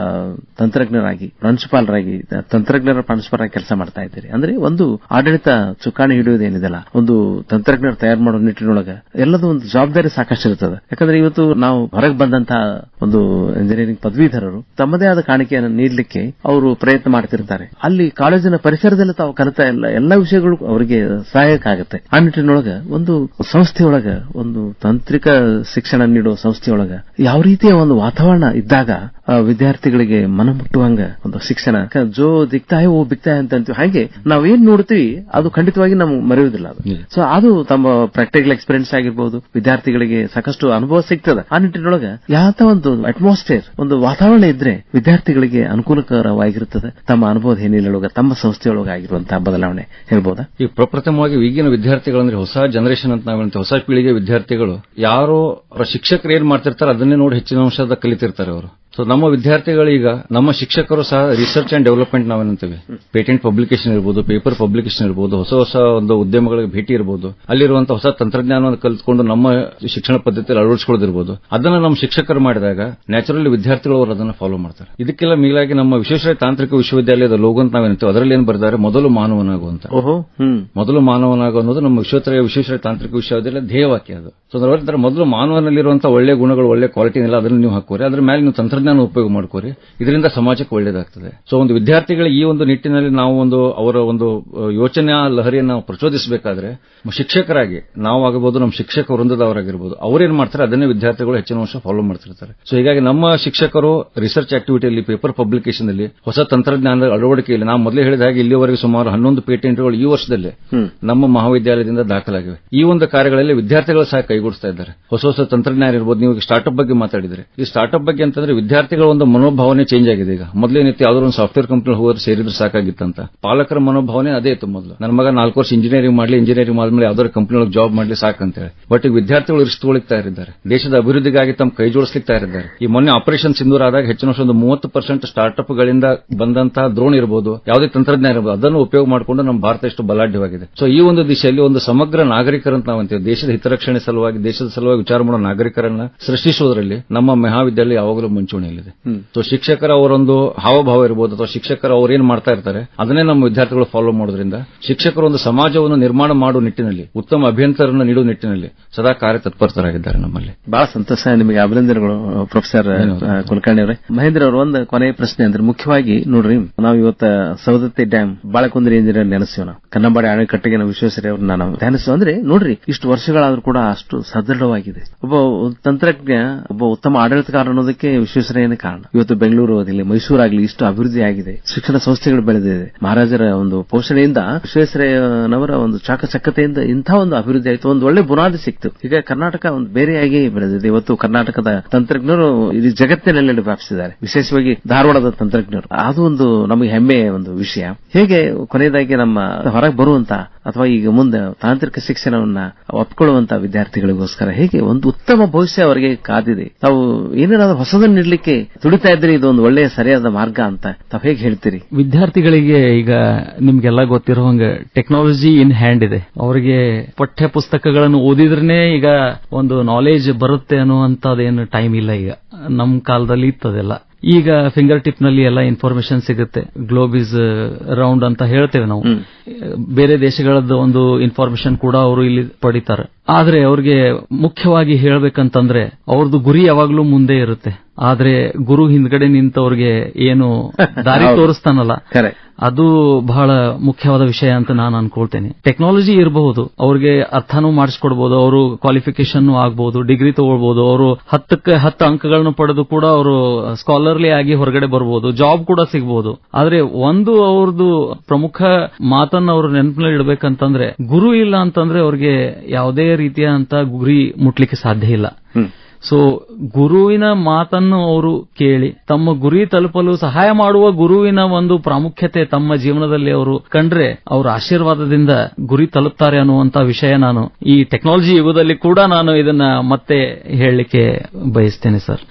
ತಂತ್ರಜ್ಞರಾಗಿ, ಪ್ರಾಂಶುಪಾಲರಾಗಿ, ತಂತ್ರಜ್ಞರ ಪ್ರಾಂಶುಪಾಲರಾಗಿ ಕೆಲಸ ಮಾಡ್ತಾ ಇದ್ದೀರಿ. ಅಂದ್ರೆ ಒಂದು ಆಡಳಿತ ಚುಕ್ಕಾಣಿ ಹಿಡಿಯುವುದೇನಿದೆಲ್ಲ ಒಂದು ತಂತ್ರಜ್ಞರ ತಯಾರು ಮಾಡೋ ನಿಟ್ಟಿನೊಳಗೆ ಎಲ್ಲದೂ ಒಂದು ಜವಾಬ್ದಾರಿ ಸಾಕಷ್ಟು ಇರುತ್ತದೆ. ಯಾಕಂದ್ರೆ ಇವತ್ತು ನಾವು ಹೊರಗೆ ಬಂದಂತಹ ಒಂದು ಇಂಜಿನಿಯರಿಂಗ್ ಪದವೀಧರರು, ತಮ್ಮದೇ ಆದ ಕಾಣಿಕೆಯನ್ನು ನೀಡಲಿಕ್ಕೆ ಅವರು ಪ್ರಯತ್ನ ಮಾಡ್ತಿರ್ತಾರೆ. ಅಲ್ಲಿ ಕಾಲೇಜಿನ ಪರಿಸರದಲ್ಲಿ ತಾವು ಕಲಿತ ಎಲ್ಲ, ಎಲ್ಲಾ ವಿಷಯಗಳು ಅವರಿಗೆ ಸಹಾಯಕ ಆಗುತ್ತೆ ಆ ನಿಟ್ಟಿನೊಳಗ ಒಂದು ಸಂಸ್ಥೆಯೊಳಗ, ಒಂದು ತಾಂತ್ರಿಕ ಶಿಕ್ಷಣ ನೀಡುವ ಸಂಸ್ಥೆಯೊಳಗ ಯಾವ ರೀತಿಯ ಒಂದು ವಾತಾವರಣ ಇದ್ದಾಗ ವಿದ್ಯಾರ್ಥಿಗಳಿಗೆ ಮನ ಮುಟ್ಟುವಂಗ ಒಂದು ಶಿಕ್ಷಣ. ಜೋ ದಿಕ್ತಾಯ ಓ ಬಿಕ್ತಾಯ ಅಂತ ಅಂತೀವಿ ಹಾಗೆ ನಾವೇನ್ ನೋಡ್ತೀವಿ ಅದು ಖಂಡಿತವಾಗಿ ನಮ್ಗೆ ಮರೆಯುವುದಿಲ್ಲ ಅದು. ಸೊ ಅದು ತಮ್ಮ ಪ್ರಾಕ್ಟಿಕಲ್ ಎಕ್ಸ್ಪೀರಿಯನ್ಸ್ ಆಗಿರ್ಬೋದು ವಿದ್ಯಾರ್ಥಿಗಳಿಗೆ ಸಾಕಷ್ಟು ಅನುಭವ ಸಿಗ್ತದೆ. ಆ ನಿಟ್ಟಿನೊಳಗೆ ಯಾವ ಒಂದು ಅಟ್ಮಾಸ್ಫಿಯರ್ ಒಂದು ವಾತಾವರಣ ಇದ್ರೆ ವಿದ್ಯಾರ್ಥಿಗಳಿಗೆ ಅನುಕೂಲಕರವಾಗಿರುತ್ತದೆ. ತಮ್ಮ ಅನುಭವದ ಏನಿಲ್ಲೊಳಗ ತಮ್ಮ ಸಂಸ್ಥೆಯೊಳಗ ಆಗಿರುವಂತಹ ಬದಲಾವಣೆ. ಹೇಳ್ಬೋದಾ? ಈ ಪ್ರಪ್ರಥಮವಾಗಿ ಈಗಿನ ವಿದ್ಯಾರ್ಥಿಗಳಂದ್ರೆ ಹೊಸ ಜನರೇಷನ್ ಅಂತ ನಾವು ಹೇಳ್ತೇವೆ ಹೊಸ ಪೀಳಿಗೆ ವಿದ್ಯಾರ್ಥಿಗಳು ಯಾರು ಅವರ ಶಿಕ್ಷಕರು ಏನ್ ಮಾಡ್ತಿರ್ತಾರೆ ಅದನ್ನೇ ನೋಡಿ ಹೆಚ್ಚಿನ ಅಂಶದ ಕಲಿತಿರ್ತಾರೆ ಅವರು. ಸೊ ನಮ್ಮ ವಿದ್ಯಾರ್ಥಿಗಳು ಈಗ ನಮ್ಮ ಶಿಕ್ಷಕರು ಸಹ ರಿಸರ್ಚ್ ಅಂಡ್ ಡೆವಲಪ್ಮೆಂಟ್ ನಾವೇನಂತೀವಿ? ಪೇಟೆಂಟ್ ಪಬ್ಲಿಕೇಶನ್ ಇರ್ಬೋದು ಪೇಪರ್ ಪಬ್ಲಿಕೇಶನ್ ಇರ್ಬೋದು ಹೊಸ ಹೊಸ ಒಂದು ಉದ್ಯಮಗಳಿಗೆ ಭೇಟಿ ಇರ್ಬೋದು. ಅಲ್ಲಿರುವಂತಹ ಹೊಸ ತಂತ್ರಜ್ಞಾನವನ್ನು ಕಲಿತುಕೊಂಡು ನಮ್ಮ ಶಿಕ್ಷಣ ಪದ್ಧತಿಯಲ್ಲಿ ಅಳವಡಿಸಿಕೊಳ್ಳೋದಿರ್ಬೋದು. ಅದನ್ನ ನಮ್ಮ ಶಿಕ್ಷಕರು ಮಾಡಿದಾಗ ನ್ಯಾಚುರಲಿ ವಿದ್ಯಾರ್ಥಿಗಳು ಅವರು ಅದನ್ನು ಫಾಲೋ ಮಾಡ್ತಾರೆ. ಇದಕ್ಕೆಲ್ಲ ಮೀಲಾಗಿ ನಮ್ಮ ವಿಶ್ವೇಶ್ವರ ತಾಂತ್ರಿಕ ವಿಶ್ವವಿದ್ಯಾಲಯದ ಲೋಗೋ ಅಂತ ನಾವೇನಂತೀವಿ? ಅದರಲ್ಲಿ ಏನು ಬರೆದಾರೆ? ಮೊದಲು ಮಾನವನಾಗು ಅಂತ. ಓಹೋ ಹ್ಮ್. ಮೊದಲು ಮಾನವನಾಗು ಅನ್ನೋದು ನಮ್ಮ ವಿಶ್ವೇಶ್ವರ ವಿಶ್ವೇಶ್ವರ ತಾಂತ್ರಿಕ ವಿಶ್ವವಿದ್ಯಾಲಯ ಧ್ಯೇಯವಾಕ್ಯ ಅದು. ಸೊ ಅದರ ಮೊದಲು ಮಾನವನಲ್ಲಿರುವಂತಹ ಒಳ್ಳೆ ಗುಣಗಳು ಒಳ್ಳೆ ಕ್ವಾಲಿಟಿ ಎಲ್ಲ ಅದನ್ನು ನೀವು ಹಾಕೋರಿ ಅದ್ರ ಮೇಲೆ ನೀವು ತಂತ್ರಜ್ಞಾನ ಉಪಯೋಗ ಮಾಡ್ಕೋರಿ. ಇದರಿಂದ ಸಮಾಜಕ್ಕೆ ಒಳ್ಳೇದಾಗ್ತದೆ. ಸೊ ಒಂದು ವಿದ್ಯಾರ್ಥಿಗಳ ಈ ಒಂದು ನಿಟ್ಟಿನಲ್ಲಿ ನಾವು ಒಂದು ಅವರ ಒಂದು ಯೋಚನೆ ಯೋಚನೆಯ ಲಹರಿಯನ್ನು ನಾವು ಪ್ರಚೋದಿಸಬೇಕಾದ್ರೆ ಶಿಕ್ಷಕರಾಗಿ ನಾವು ಆಗಬಹುದು ನಮ್ಮ ಶಿಕ್ಷಕ ವೃಂದದವರಾಗಿರ್ಬೋದು ಅವರೇನ್ ಮಾಡ್ತಾರೆ ಅದನ್ನೇ ವಿದ್ಯಾರ್ಥಿಗಳು ಹೆಚ್ಚಿನ ವರ್ಷ ಫಾಲೋ ಮಾಡ್ತಿರ್ತಾರೆ. ಸೊ ಹೀಗಾಗಿ ನಮ್ಮ ಶಿಕ್ಷಕರು ರಿಸರ್ಚ್ ಆಕ್ಟಿವಿಟಿಯಲ್ಲಿ ಪೇಪರ್ ಪಬ್ಲಿಕೇಶನ್ ಅಲ್ಲಿ ಹೊಸ ತಂತ್ರಜ್ಞಾನದ ಅಳವಡಿಕೆಯಲ್ಲಿ ನಾವು ಮೊದಲೇ ಹೇಳಿದ ಹಾಗೆ ಇಲ್ಲಿವರೆಗೆ ಸುಮಾರು ಹನ್ನೊಂದು ಪೇಟೆಂಟ್ಗಳು ಈ ವರ್ಷದಲ್ಲಿ ನಮ್ಮ ಮಹಾವಿದ್ಯಾಲಯದಿಂದ ದಾಖಲಾಗಿವೆ. ಈ ಒಂದು ಕಾರ್ಯಗಳಲ್ಲಿ ವಿದ್ಯಾರ್ಥಿಗಳು ಸಹ ಕೈಗೂಡಿಸ್ತಾ ಇದ್ದಾರೆ. ಹೊಸ ಹೊಸ ತಂತ್ರಜ್ಞಾನ ಇರ್ಬೋದು ನೀವು ಸ್ಟಾರ್ಟ್ಅಪ್ ಬಗ್ಗೆ ಮಾತಾಡಿದ್ರೆ. ಈ ಸ್ಟಾರ್ಟ್ಅಪ್ ಬಗ್ಗೆ ಅಂತಂದ್ರೆ ವಿದ್ಯಾರ್ಥಿಗಳ ಒಂದು ಮನೋಭಾವನೆ ಚೇಂಜ್ ಆಗಿದೆ ಈಗ. ಮೊದಲೇನಿತ್ತು ಯಾವ್ದಾದ್ರು ಒಂದು ಸಾಫ್ಟ್ವೇರ್ ಕಂಪನಿ ಹೋದ್ರೆ ಸೇರಿದ್ರೆ ಸಾಕಾಗಿತ್ತಂತ. ಪಾಲಕರ ಮನೋಭಾವನೆ ಅದೇ ಇತ್ತು ಮೊದಲು. ನನ್ನ ಮಗ ನಾಲ್ಕು ವರ್ಷ ಇಂಜಿನಿಯರಿಂಗ್ ಮಾಡಲಿ ಇಂಜಿನಿಯರಿಂಗ್ ಆದ್ಮೇಲೆ ಯಾವ್ದಾದ್ರು ಕಂಪನಿ ಒಳಗೆ ಜಾಬ್ ಮಾಡ್ಲಿ ಸಾಕಂತೇಳಿ. ಬಟ್ ಈಗ ವಿದ್ಯಾರ್ಥಿಗಳು ರಿಸ್ಕ್ ಇದ್ದಾರೆ ದೇಶದ ಅಭಿವೃದ್ಧಿಗಾಗಿ ತಮ್ಮ ಕೈ ಜೋಡಿಸ್ಲಿಕ್ತಾ ತಯಾರಿದ್ದಾರೆ. ಈ ಮೊನ್ನೆ ಆಪರೇಷನ್ ಸಿಂಧೂರ್ ಆದಾಗ ಹೆಚ್ಚಿನ ಒಂದು ಮೂವತ್ತು ಪರ್ಸೆಂಟ್ ಸ್ಟಾರ್ಟ್ಅಪ್ ಗಳಿಂದ ಬಂದಂತಹ ದ್ರೋಣ್ ಇರಬಹುದು ಯಾವುದೇ ತಂತ್ರಜ್ಞಾನ ಇರಬಹುದು ಅದನ್ನು ಉಪಯೋಗ ಮಾಡಿಕೊಂಡು ನಮ್ಮ ಭಾರತ ಎಷ್ಟು ಬಲಾಢ್ಯವಾಗಿದೆ. ಸೊ ಈ ಒಂದು ದಿಶೆಯಲ್ಲಿ ಒಂದು ಸಮಗ್ರ ನಾಗರಿಕರಂತ ನಾವು ಅಂತೀವಿ. ದೇಶದ ಹಿತರಕ್ಷಣೆ ಸಲುವಾಗಿ, ದೇಶದ ಸಲುವಾಗಿ ವಿಚಾರ ಮಾಡೋ ನಾಗರಿಕರನ್ನ ಸೃಷ್ಟಿಸುವುದರಲ್ಲಿ ನಮ್ಮ ಮಹಾವಿದ್ಯಾಲಯ ಯಾವಾಗಲೂ ಮುಂಚೂಣಿ. ಮುಂಚೂಣಿಯಲ್ಲಿದೆ ಸೊ ಶಿಕ್ಷಕರ ಅವರೊಂದು ಹಾವಭಾವ ಇರಬಹುದು ಅಥವಾ ಶಿಕ್ಷಕರು ಅವರು ಏನ್ ಮಾಡ್ತಾ ಇರ್ತಾರೆ ಅದನ್ನೇ ನಮ್ಮ ವಿದ್ಯಾರ್ಥಿಗಳು ಫಾಲೋ ಮಾಡೋದ್ರಿಂದ ಶಿಕ್ಷಕರು ಒಂದು ಸಮಾಜವನ್ನು ನಿರ್ಮಾಣ ಮಾಡುವ ನಿಟ್ಟಿನಲ್ಲಿ ಉತ್ತಮ ಅಭ್ಯಂತರವನ್ನು ನೀಡುವ ನಿಟ್ಟಿನಲ್ಲಿ ಸದಾ ಕಾರ್ಯತತ್ಪರತರಾಗಿದ್ದಾರೆ ನಮ್ಮಲ್ಲಿ. ಬಹಳ ಸಂತೋಷ. ನಿಮಗೆ ಅಭಿನಂದನೆಗಳು ಪ್ರೊಫೆಸರ್ ಕುಲಕರ್ಣಿ ಅವರೇ. ಮಹೇಂದ್ರ ಅವರು ಒಂದು ಕೊನೆಯ ಪ್ರಶ್ನೆ ಅಂದ್ರೆ ಮುಖ್ಯವಾಗಿ ನೋಡ್ರಿ ನಾವು ಇವತ್ತು ಸೌದತ್ತಿ ಡ್ಯಾಮ್ ಬಾಳಕುಂದ್ರಿ ಇಂಜಿನಿಯರ್ ನೆನೆಸ್ತೀವಿ ನಾವು. ಕನ್ನಂಬಾಡಿ ಅಣೆಕಟ್ಟಿಗೆ ನಾವು ವಿಶ್ವೇಶ್ವರಯ್ಯ ಅವ್ರನ್ನ ನಾವು ಧ್ಯಾನಿಸ್ತೀವಿ ಅಂದ್ರೆ ನೋಡ್ರಿ ಇಷ್ಟು ವರ್ಷಗಳಾದ್ರೂ ಕೂಡ ಅಷ್ಟು ಸದೃಢವಾಗಿದೆ. ಒಬ್ಬ ತಂತ್ರಜ್ಞ ಒಬ್ಬ ಉತ್ತಮ ಆಡಳಿತಗಾರ ಅನ್ನೋದಕ್ಕೆ ವಿಶ್ವೇಶ್ವರಯ್ಯನೇ ಕಾರಣ ಇವತ್ತು ಬೆಂಗಳೂರು ಆಗಲಿ ಮೈಸೂರಾಗಲಿ ಇಷ್ಟು ಅಭಿವೃದ್ಧಿ ಆಗಿದೆ. ಶಿಕ್ಷಣ ಸಂಸ್ಥೆಗಳು ಬೆಳೆದಿದೆ. ಮಹಾರಾಜರ ಒಂದು ಪೋಷಣೆಯಿಂದ, ವಿಶ್ವೇಶ್ವರಯ್ಯನವರ ಒಂದು ಚಾಕಚಕ್ಯತೆಯಿಂದ ಇಂಥ ಒಂದು ಅಭಿವೃದ್ಧಿ ಆಯಿತು. ಒಂದು ಒಳ್ಳೆ ಬುನಾದಿ ಸಿಕ್ತು. ಈಗ ಕರ್ನಾಟಕ ಒಂದು ಬೇರೆಯಾಗಿ ಬೆಳೆದಿದೆ. ಇವತ್ತು ಕರ್ನಾಟಕದ ತಂತ್ರಜ್ಞರು ಇಡೀ ಜಗತ್ತಿನೆಲ್ಲೆಡೆ ವ್ಯಾಪಿಸಿದ್ದಾರೆ. ವಿಶೇಷವಾಗಿ ಧಾರವಾಡದ ತಂತ್ರಜ್ಞರು. ಅದು ಒಂದು ನಮಗೆ ಹೆಮ್ಮೆಯ ಒಂದು ವಿಷಯ. ಹೇಗೆ ಕೊನೆಯದಾಗಿ ನಮ್ಮ ಹೊರಗೆ ಬರುವಂತ ಅಥವಾ ಈಗ ಮುಂದೆ ತಾಂತ್ರಿಕ ಶಿಕ್ಷಣವನ್ನ ಒಪ್ಕೊಳ್ಳುವಂತಹ ವಿದ್ಯಾರ್ಥಿಗಳಿಗೋಸ್ಕರ ಹೇಗೆ ಒಂದು ಉತ್ತಮ ಭವಿಷ್ಯ ಅವರಿಗೆ ಕಾದಿದೆ? ತಾವು ಏನೇನಾದ್ರೂ ಹೊಸದನ್ನು ನೀಡಲಿಕ್ಕೆ ತುಡಿತಾ ಇದ್ರೆ, ಇದು ಒಂದು ಒಳ್ಳೆಯ ಸರಿಯಾದ ಮಾರ್ಗ ಅಂತ ತಾವು ಹೇಗೆ ಹೇಳ್ತೀರಿ? ವಿದ್ಯಾರ್ಥಿಗಳಿಗೆ ಈಗ ನಿಮ್ಗೆಲ್ಲ ಗೊತ್ತಿರೋ ಹಂಗೆ ಟೆಕ್ನಾಲಜಿ ಇನ್ ಹ್ಯಾಂಡ್ ಇದೆ. ಅವರಿಗೆ ಪಠ್ಯ ಪುಸ್ತಕಗಳನ್ನು ಓದಿದ್ರೆ ಈಗ ಒಂದು ನಾಲೆಜ್ ಬರುತ್ತೆ ಅನ್ನುವಂಥದ್ದೇನು ಟೈಮ್ ಇಲ್ಲ ಈಗ. ನಮ್ ಕಾಲದಲ್ಲಿ ಇತ್ತದೆಲ್ಲ. ಈಗ ಫಿಂಗರ್ ಟಿಪ್ನಲ್ಲಿ ಎಲ್ಲ ಇನ್ಫಾರ್ಮೇಶನ್ ಸಿಗುತ್ತೆ. ಗ್ಲೋಬ್ ಇಸ್ ರೌಂಡ್ ಅಂತ ಹೇಳ್ತೇವೆ ನಾವು. ಬೇರೆ ದೇಶಗಳದ್ದು ಒಂದು ಇನ್ಫಾರ್ಮೇಶನ್ ಕೂಡ ಅವರು ಇಲ್ಲಿ ಪಡಿತಾರೆ. ಆದ್ರೆ ಅವ್ರಿಗೆ ಮುಖ್ಯವಾಗಿ ಹೇಳಬೇಕಂತಂದ್ರೆ ಅವ್ರದ್ದು ಗುರಿ ಯಾವಾಗ್ಲೂ ಮುಂದೆ ಇರುತ್ತೆ. ಆದ್ರೆ ಗುರು ಹಿಂದ್ಗಡೆ ನಿಂತವ್ರಿಗೆ ಏನು ದಾರಿ. ತೋರಿಸ್ತಾನಲ್ಲ. ಅದು ಬಹಳ ಮುಖ್ಯವಾದ ವಿಷಯ ಅಂತ ನಾನು ಅನ್ಕೊಳ್ತೇನೆ. ಟೆಕ್ನಾಲಜಿ ಇರಬಹುದು, ಅವ್ರಿಗೆ ಅರ್ಥನೂ ಮಾಡಿಸ್ಕೊಡ್ಬಹುದು ಅವರು ಕ್ವಾಲಿಫಿಕೇಶನ್ ಆಗಬಹುದು ಡಿಗ್ರಿ ತಗೊಳ್ಬಹುದು ಅವರು ಹತ್ತಕ್ಕೆ ಹತ್ತು ಅಂಕಗಳನ್ನು ಪಡೆದು ಕೂಡ ಅವರು ಸ್ಕಾಲರ್ಲಿ ಆಗಿ ಹೊರಗಡೆ ಬರಬಹುದು ಜಾಬ್ ಕೂಡ ಸಿಗಬಹುದು ಆದ್ರೆ ಒಂದು ಅವ್ರದ್ದು ಪ್ರಮುಖ ಮಾತನ್ನ ಅವರು ನೆನಪಿನಲ್ಲಿ ಇಡಬೇಕಂತಂದ್ರೆ, ಗುರು ಇಲ್ಲ ಅಂತಂದ್ರೆ ಅವ್ರಿಗೆ ಯಾವುದೇ ರೀತಿಯ ಅಂತ ಗುರಿ ಮುಟ್ಲಿಕ್ಕೆ ಸಾಧ್ಯ ಇಲ್ಲ. ಸೊ ಗುರುವಿನ ಮಾತನ್ನು ಅವರು ಕೇಳಿ ತಮ್ಮ ಗುರಿ ತಲುಪಲು ಸಹಾಯ ಮಾಡುವ ಗುರುವಿನ ಒಂದು ಪ್ರಾಮುಖ್ಯತೆ ತಮ್ಮ ಜೀವನದಲ್ಲಿ ಅವರು ಕಂಡ್ರೆ ಅವರ ಆಶೀರ್ವಾದದಿಂದ ಗುರಿ ತಲುಪ್ತಾರೆ ಅನ್ನುವಂತ ವಿಷಯ ನಾನು ಈ ಟೆಕ್ನಾಲಜಿ ಯುಗದಲ್ಲಿ ಕೂಡ ನಾನು ಇದನ್ನ ಮತ್ತೆ ಹೇಳಲಿಕ್ಕೆ ಬಯಸ್ತೇನೆ ಸರ್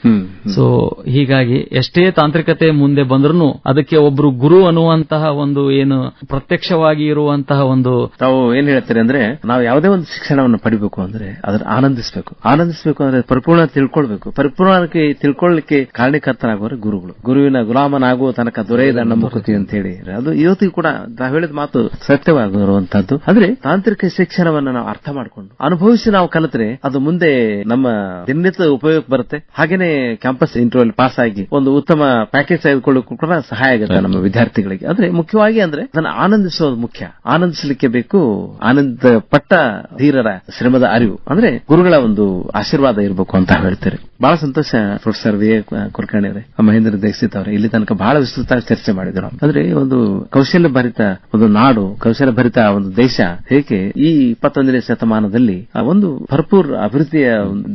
ಸೊ ಹೀಗಾಗಿ ಎಷ್ಟೇ ತಾಂತ್ರಿಕತೆ ಮುಂದೆ ಬಂದ್ರೂ ಅದಕ್ಕೆ ಒಬ್ರು ಗುರು ಅನ್ನುವಂತಹ ಒಂದು ಏನು ಪ್ರತ್ಯಕ್ಷವಾಗಿ ಇರುವಂತಹ ಒಂದು ತಾವು ಏನ್ ಹೇಳ್ತೀರಿ ಅಂದ್ರೆ ನಾವು ಯಾವುದೇ ಒಂದು ಶಿಕ್ಷಣವನ್ನು ಪಡಿಬೇಕು ಅಂದ್ರೆ ಅದನ್ನ ಆನಂದಿಸಬೇಕು. ಆನಂದಿಸಬೇಕು ಅಂದ್ರೆ ಪರಿಪೂರ್ಣ ತಿಳ್ಕೊಳ್ಬೇಕು. ಪರಿಪೂರ್ಣಕ್ಕೆ ತಿಳ್ಕೊಳ್ಳಿಕ್ಕೆ ಕಾರಣಕರ್ತರಾಗೋರು ಗುರುಗಳು. ಗುರುವಿನ ಗುಲಾಮನಾಗುವ ತನಕ ದೊರೆಯದ ಕೃತಿ ಅಂತ ಹೇಳಿ ಅದು ಇವತ್ತಿಗೂ ಕೂಡ ನಾವು ಹೇಳಿದ ಮಾತು ಸತ್ಯವಾಗಿರುವಂತದ್ದು ಅಂದ್ರೆ ತಾಂತ್ರಿಕ ಶಿಕ್ಷಣವನ್ನು ನಾವು ಅರ್ಥ ಮಾಡಿಕೊಂಡು, ಅನುಭವಿಸಿ ನಾವು ಕಲಿತರೆ ಅದು ಮುಂದೆ ನಮ್ಮ ದಿನನಿತ್ಯ ಉಪಯೋಗ ಬರುತ್ತೆ. ಹಾಗೇನೆ ಕ್ಯಾಂಪಸ್ ಇಂಟರ್ವ್ಯೂ ಪಾಸ್ ಆಗಿ ಒಂದು ಉತ್ತಮ ಪ್ಯಾಕೇಜ್ ತೆಗೆದುಕೊಳ್ಳೋಕೆ ಕೂಡ ಸಹಾಯ ಆಗುತ್ತೆ ನಮ್ಮ ವಿದ್ಯಾರ್ಥಿಗಳಿಗೆ. ಅಂದ್ರೆ ಮುಖ್ಯವಾಗಿ ಅಂದ್ರೆ ಅದನ್ನ ಆನಂದಿಸೋದು ಮುಖ್ಯ. ಆನಂದಿಸಲಿಕ್ಕೆ ಬೇಕು ಆನಂದ ಪಟ್ಟ ಧೀರರ ಶ್ರಮದ ಅರಿವು. ಅಂದ್ರೆ ಗುರುಗಳ ಒಂದು ಆಶೀರ್ವಾದ ಇರಬೇಕು ಅಂತ ಹೇಳ್ತಾರೆ ಬಹಳ ಸಂತೋಷ ಪ್ರೊಫೆಸರ್ ವಿ ಎ ಕುಲಕರ್ಣಿ ಅವರೇ ಮಹೇಂದ್ರ ದೀಕ್ಷಿತ್ ಅವರೇ. ಇಲ್ಲಿ ತನಕ ಬಹಳ ವಿಸ್ತೃತ ಚರ್ಚೆ ಮಾಡಿದ್ರು. ಅಂದ್ರೆ ಒಂದು ಕೌಶಲ್ಯ ಭರಿತ ಒಂದು ನಾಡು ಕೌಶಲ್ಯ ಭರಿತ ಒಂದು ದೇಶ ಹೇಗೆ ಈ ಇಪ್ಪತ್ತೊಂದನೇ ಶತಮಾನದಲ್ಲಿ ಒಂದು ಭರ್ಪೂರ್ ಅಭಿವೃದ್ಧಿಯ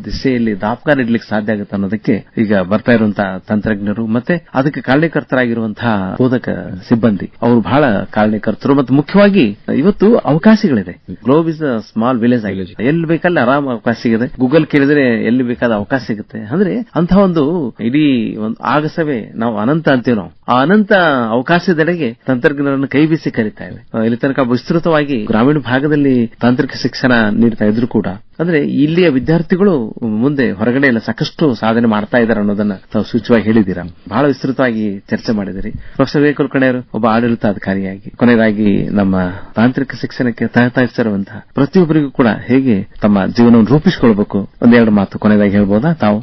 ದಿಶೆಯಲ್ಲಿ ದಾಪಕ ಇಡ್ಲಿಕ್ಕೆ ಸಾಧ್ಯ ಆಗುತ್ತೆ ಅನ್ನೋದಕ್ಕೆ ಈಗ ಬರ್ತಾ ಇರುವಂತಹ ತಂತ್ರಜ್ಞರು ಮತ್ತೆ ಅದಕ್ಕೆ ಕಾರಣೀಕರ್ತರಾಗಿರುವಂತಹ ಬೋಧಕ ಸಿಬ್ಬಂದಿ, ಅವರು ಬಹಳ ಕಾರಣೀಕರ್ತರು ಮತ್ತು ಮುಖ್ಯವಾಗಿ ಇವತ್ತು ಅವಕಾಶಗಳಿದೆ. Globe is a small village ಆಗಿದೆ ಎಲ್ಲಿ ಬೇಕಲ್ಲಿ ಆರಾಮ ಅವಕಾಶ ಸಿಗಿದೆ ಗೂಗಲ್ ಕೇಳಿದ್ರೆ ಎಲ್ಲಿ ಬೇಕಾದ ಅವಕಾಶ ಸಿಗುತ್ತೆ. ಅಂದ್ರೆ ಅಂತ ಒಂದು ಇಡೀ ಒಂದು ಆಗಸವೇ ನಾವು ಅನಂತ ಅಂತೀವಿ ನಾವು. ಆ ಅನಂತ ಅವಕಾಶದೆಡೆಗೆ ತಂತ್ರಜ್ಞರನ್ನು ಕೈ ಬೀಸಿ ಕರಿತಾ ಇವೆ. ಇಲ್ಲಿ ತನಕ ವಿಸ್ತೃತವಾಗಿ ಗ್ರಾಮೀಣ ಭಾಗದಲ್ಲಿ ತಾಂತ್ರಿಕ ಶಿಕ್ಷಣ ನೀಡ್ತಾ ಇದ್ರು ಕೂಡ. ಅಂದ್ರೆ ಇಲ್ಲಿಯ ವಿದ್ಯಾರ್ಥಿಗಳು ಮುಂದೆ ಹೊರಗಡೆ ಎಲ್ಲ ಸಾಕಷ್ಟು ಸಾಧನೆ ಮಾಡ್ತಾ ಇದ್ದಾರೆ ಅನ್ನೋದನ್ನ ತಾವು ಸೂಚವಾಗಿ ಹೇಳಿದ್ದೀರಾ. ಬಹಳ ವಿಸ್ತೃತವಾಗಿ ಚರ್ಚೆ ಮಾಡಿದಿರಿ. ಪ್ರೊಫೆಸರ್ ವಿವೇಕ್ ಕುಲಕರ್ಣಿ ಅವರು ಒಬ್ಬ ಆಡಳಿತಾಧಿಕಾರಿಯಾಗಿ, ಕೊನೆಯದಾಗಿ ನಮ್ಮ ತಾಂತ್ರಿಕ ಶಿಕ್ಷಣಕ್ಕೆ ತಹತಾಯಿಸಿರುವಂತಹ ಪ್ರತಿಯೊಬ್ಬರಿಗೂ ಕೂಡ ಹೇಗೆ ತಮ್ಮ ಜೀವನವನ್ನು ರೂಪಿಸಿಕೊಳ್ಬೇಕು? ಒಂದೆರಡು ಮಾತು ಕೊನೆಯದಾಗಿ ಹೇಳ್ಬೋದಾ? ತಾವು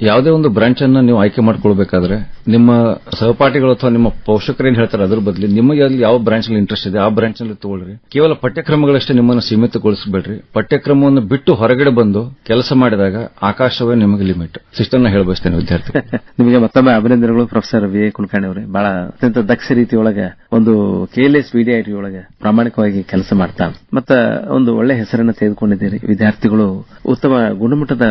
ಯಾವುದೇ ಒಂದು ಬ್ರಾಂಚ್ ಅನ್ನು ನೀವು ಆಯ್ಕೆ ಮಾಡ್ಕೊಳ್ಬೇಕಾದ್ರೆ ನಿಮ್ಮ ಸಹಪಾಠಿಗಳು ಅಥವಾ ನಿಮ್ಮ ಪೋಷಕರೇನು ಹೇಳ್ತಾರೆ ಅದ್ರ ಬದಲು ನಿಮಗೆ ಅಲ್ಲಿ ಯಾವ ಬ್ರಾಂಚ್ನಲ್ಲಿ ಇಂಟ್ರೆಸ್ಟ್ ಇದೆ ಆ ಬ್ರಾಂಚ್ನಲ್ಲಿ ತಗೊಳ್ರಿ. ಕೇವಲ ಪಠ್ಯಕ್ರಮಗಳಷ್ಟೇ ನಿಮ್ಮನ್ನು ಸೀಮಿತಗೊಳಿಸಬೇಡ್ರಿ. ಪಠ್ಯಕ್ರಮವನ್ನು ಬಿಟ್ಟು ಹೊರಗಡೆ ಬಂದು ಕೆಲಸ ಮಾಡಿದಾಗ ಆಕಾಶವೇ ನಿಮಗೆ ಲಿಮಿಟ್ ಸಿಸ್ಟಮ್ನ ಹೇಳಬಯಸ್ತೇನೆ ವಿದ್ಯಾರ್ಥಿ. ನಿಮಗೆ ಮತ್ತೊಮ್ಮೆ ಅಭಿನಂದನೆಗಳು ಪ್ರೊಫೆಸರ್ ವಿ ಎ ಕುಲಕರ್ಣಿ ಅವರೇ. ಬಹಳ ಅತ್ಯಂತ ದಕ್ಷ ರೀತಿಯೊಳಗೆ ಒಂದು ಕೆಎಲ್ಎಸ್ ವಿಡಿಐಟಿ ಒಳಗೆ ಪ್ರಾಮಾಣಿಕವಾಗಿ ಕೆಲಸ ಮಾಡ್ತಾ ಮತ್ತ ಒಂದು ಒಳ್ಳೆ ಹೆಸರನ್ನು ತೆಗೆದುಕೊಂಡಿದ್ದೀರಿ. ವಿದ್ಯಾರ್ಥಿಗಳು ಉತ್ತಮ ಗುಣಮಟ್ಟದ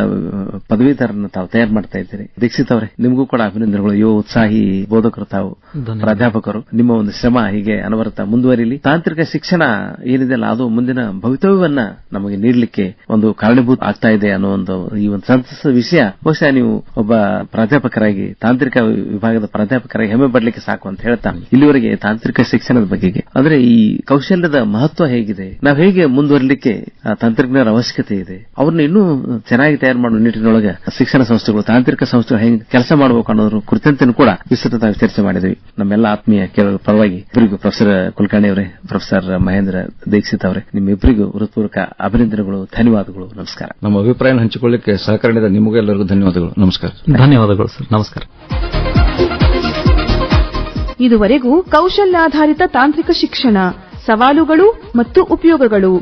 ಪದವೀಧರನ್ನ ತಾವು ತಯಾರು ಮಾಡ್ತಾ ಇದ್ದೀರಿ. ದೀಕ್ಷಿತ್ ಅವರೇ ನಿಮಗೂ ಕೂಡ ಅಭಿನಂದನೆಗಳು. ಯುವ ಉತ್ಸಾಹಿ ಬೋಧಕರು ತಾವು. ಪ್ರಾಧ್ಯಾಪಕರು. ನಿಮ್ಮ ಒಂದು ಶ್ರಮ ಹೀಗೆ ಅನವರತ ಮುಂದುವರಿಲಿ. ತಾಂತ್ರಿಕ ಶಿಕ್ಷಣ ಏನಿದೆಯಲ್ಲ ಅದು ಮುಂದಿನ ಭವಿತವ್ಯವನ್ನ ನಮಗೆ ನೀಡಲಿಕ್ಕೆ ಒಂದು ಕಾರಣೀಭೂತ ಆಗ್ತಾ ಇದೆ ಅನ್ನೋ ಒಂದು ಈ ಒಂದು ಸಂತಸದ ವಿಷಯ. ಬಹುಶಃ ನೀವು ಒಬ್ಬ ಪ್ರಾಧ್ಯಾಪಕರಾಗಿ ತಾಂತ್ರಿಕ ವಿಭಾಗದ ಪ್ರಾಧ್ಯಾಪಕರಾಗಿ ಹೆಮ್ಮೆ ಪಡ್ಲಿಕ್ಕೆ ಸಾಕು ಅಂತ ಹೇಳ್ತಾ ಇಲ್ಲಿವರೆಗೆ ತಾಂತ್ರಿಕ ಶಿಕ್ಷಣದ ಬಗ್ಗೆ ಅಂದ್ರೆ ಈ ಕೌಶಲ್ಯದ ಮಹತ್ವ ಹೇಗಿದೆ? ನಾವು ಹೇಗೆ ಮುಂದುವರಲಿಕ್ಕೆ ತಂತ್ರಜ್ಞರ ಅವಶ್ಯಕತೆ ಇದೆ? ಅವ್ರನ್ನ ಇನ್ನೂ ಚೆನ್ನಾಗಿ ತಯಾರು ಮಾಡುವ ನಿಟ್ಟಿನೊಳಗೆ ಶಿಕ್ಷಣ ಸಂಸ್ಥೆಗಳು ತಾಂತ್ರಿಕ ಸಂಸ್ಥೆಗಳು ಹೆಂಗೆ ಕೆಲಸ ಮಾಡಬೇಕು ಅನ್ನೋದ್ರ ಕುರಿತಂತೆ ಕೂಡ ವಿಸ್ತೃತವಾಗಿ ಚರ್ಚೆ ಮಾಡಿದ್ವಿ. ನಮ್ಮೆಲ್ಲ ಆತ್ಮೀಯ ಕೇಳುವ ಪರವಾಗಿ ಇಬ್ಬರಿಗೂ ಪ್ರೊಫೆಸರ್ ಕುಲಕರ್ಣಿ ಅವರೇ ಪ್ರೊಫೆಸರ್ ಮಹೇಂದ್ರ ದೀಕ್ಷಿತ್ ಅವರೇ ನಿಮ್ಮಿಬ್ಬರಿಗೂ ಹೃತ್ಪೂರ್ವಕ ಅಭಿನಂದನೆಗಳು ಧನ್ಯವಾದಗಳು ನಮಸ್ಕಾರ. ನಮ್ಮ ಅಭಿಪ್ರಾಯ ಹಂಚಿಕೊಳ್ಳಕ್ಕೆ ಸಹಕಾರ ನೀಡಿದ ನಿಮಗೆಲ್ಲರಿಗೂ ಧನ್ಯವಾದಗಳು. ನಮಸ್ಕಾರ. ಧನ್ಯವಾದಗಳು ಸರ್. ನಮಸ್ಕಾರ. ಇದುವರೆಗೂ ಕೌಶಲ್ಯಾಧಾರಿತ ತಾಂತ್ರಿಕ ಶಿಕ್ಷಣ ಸವಾಲುಗಳು ಮತ್ತು ಉಪಯೋಗಗಳು.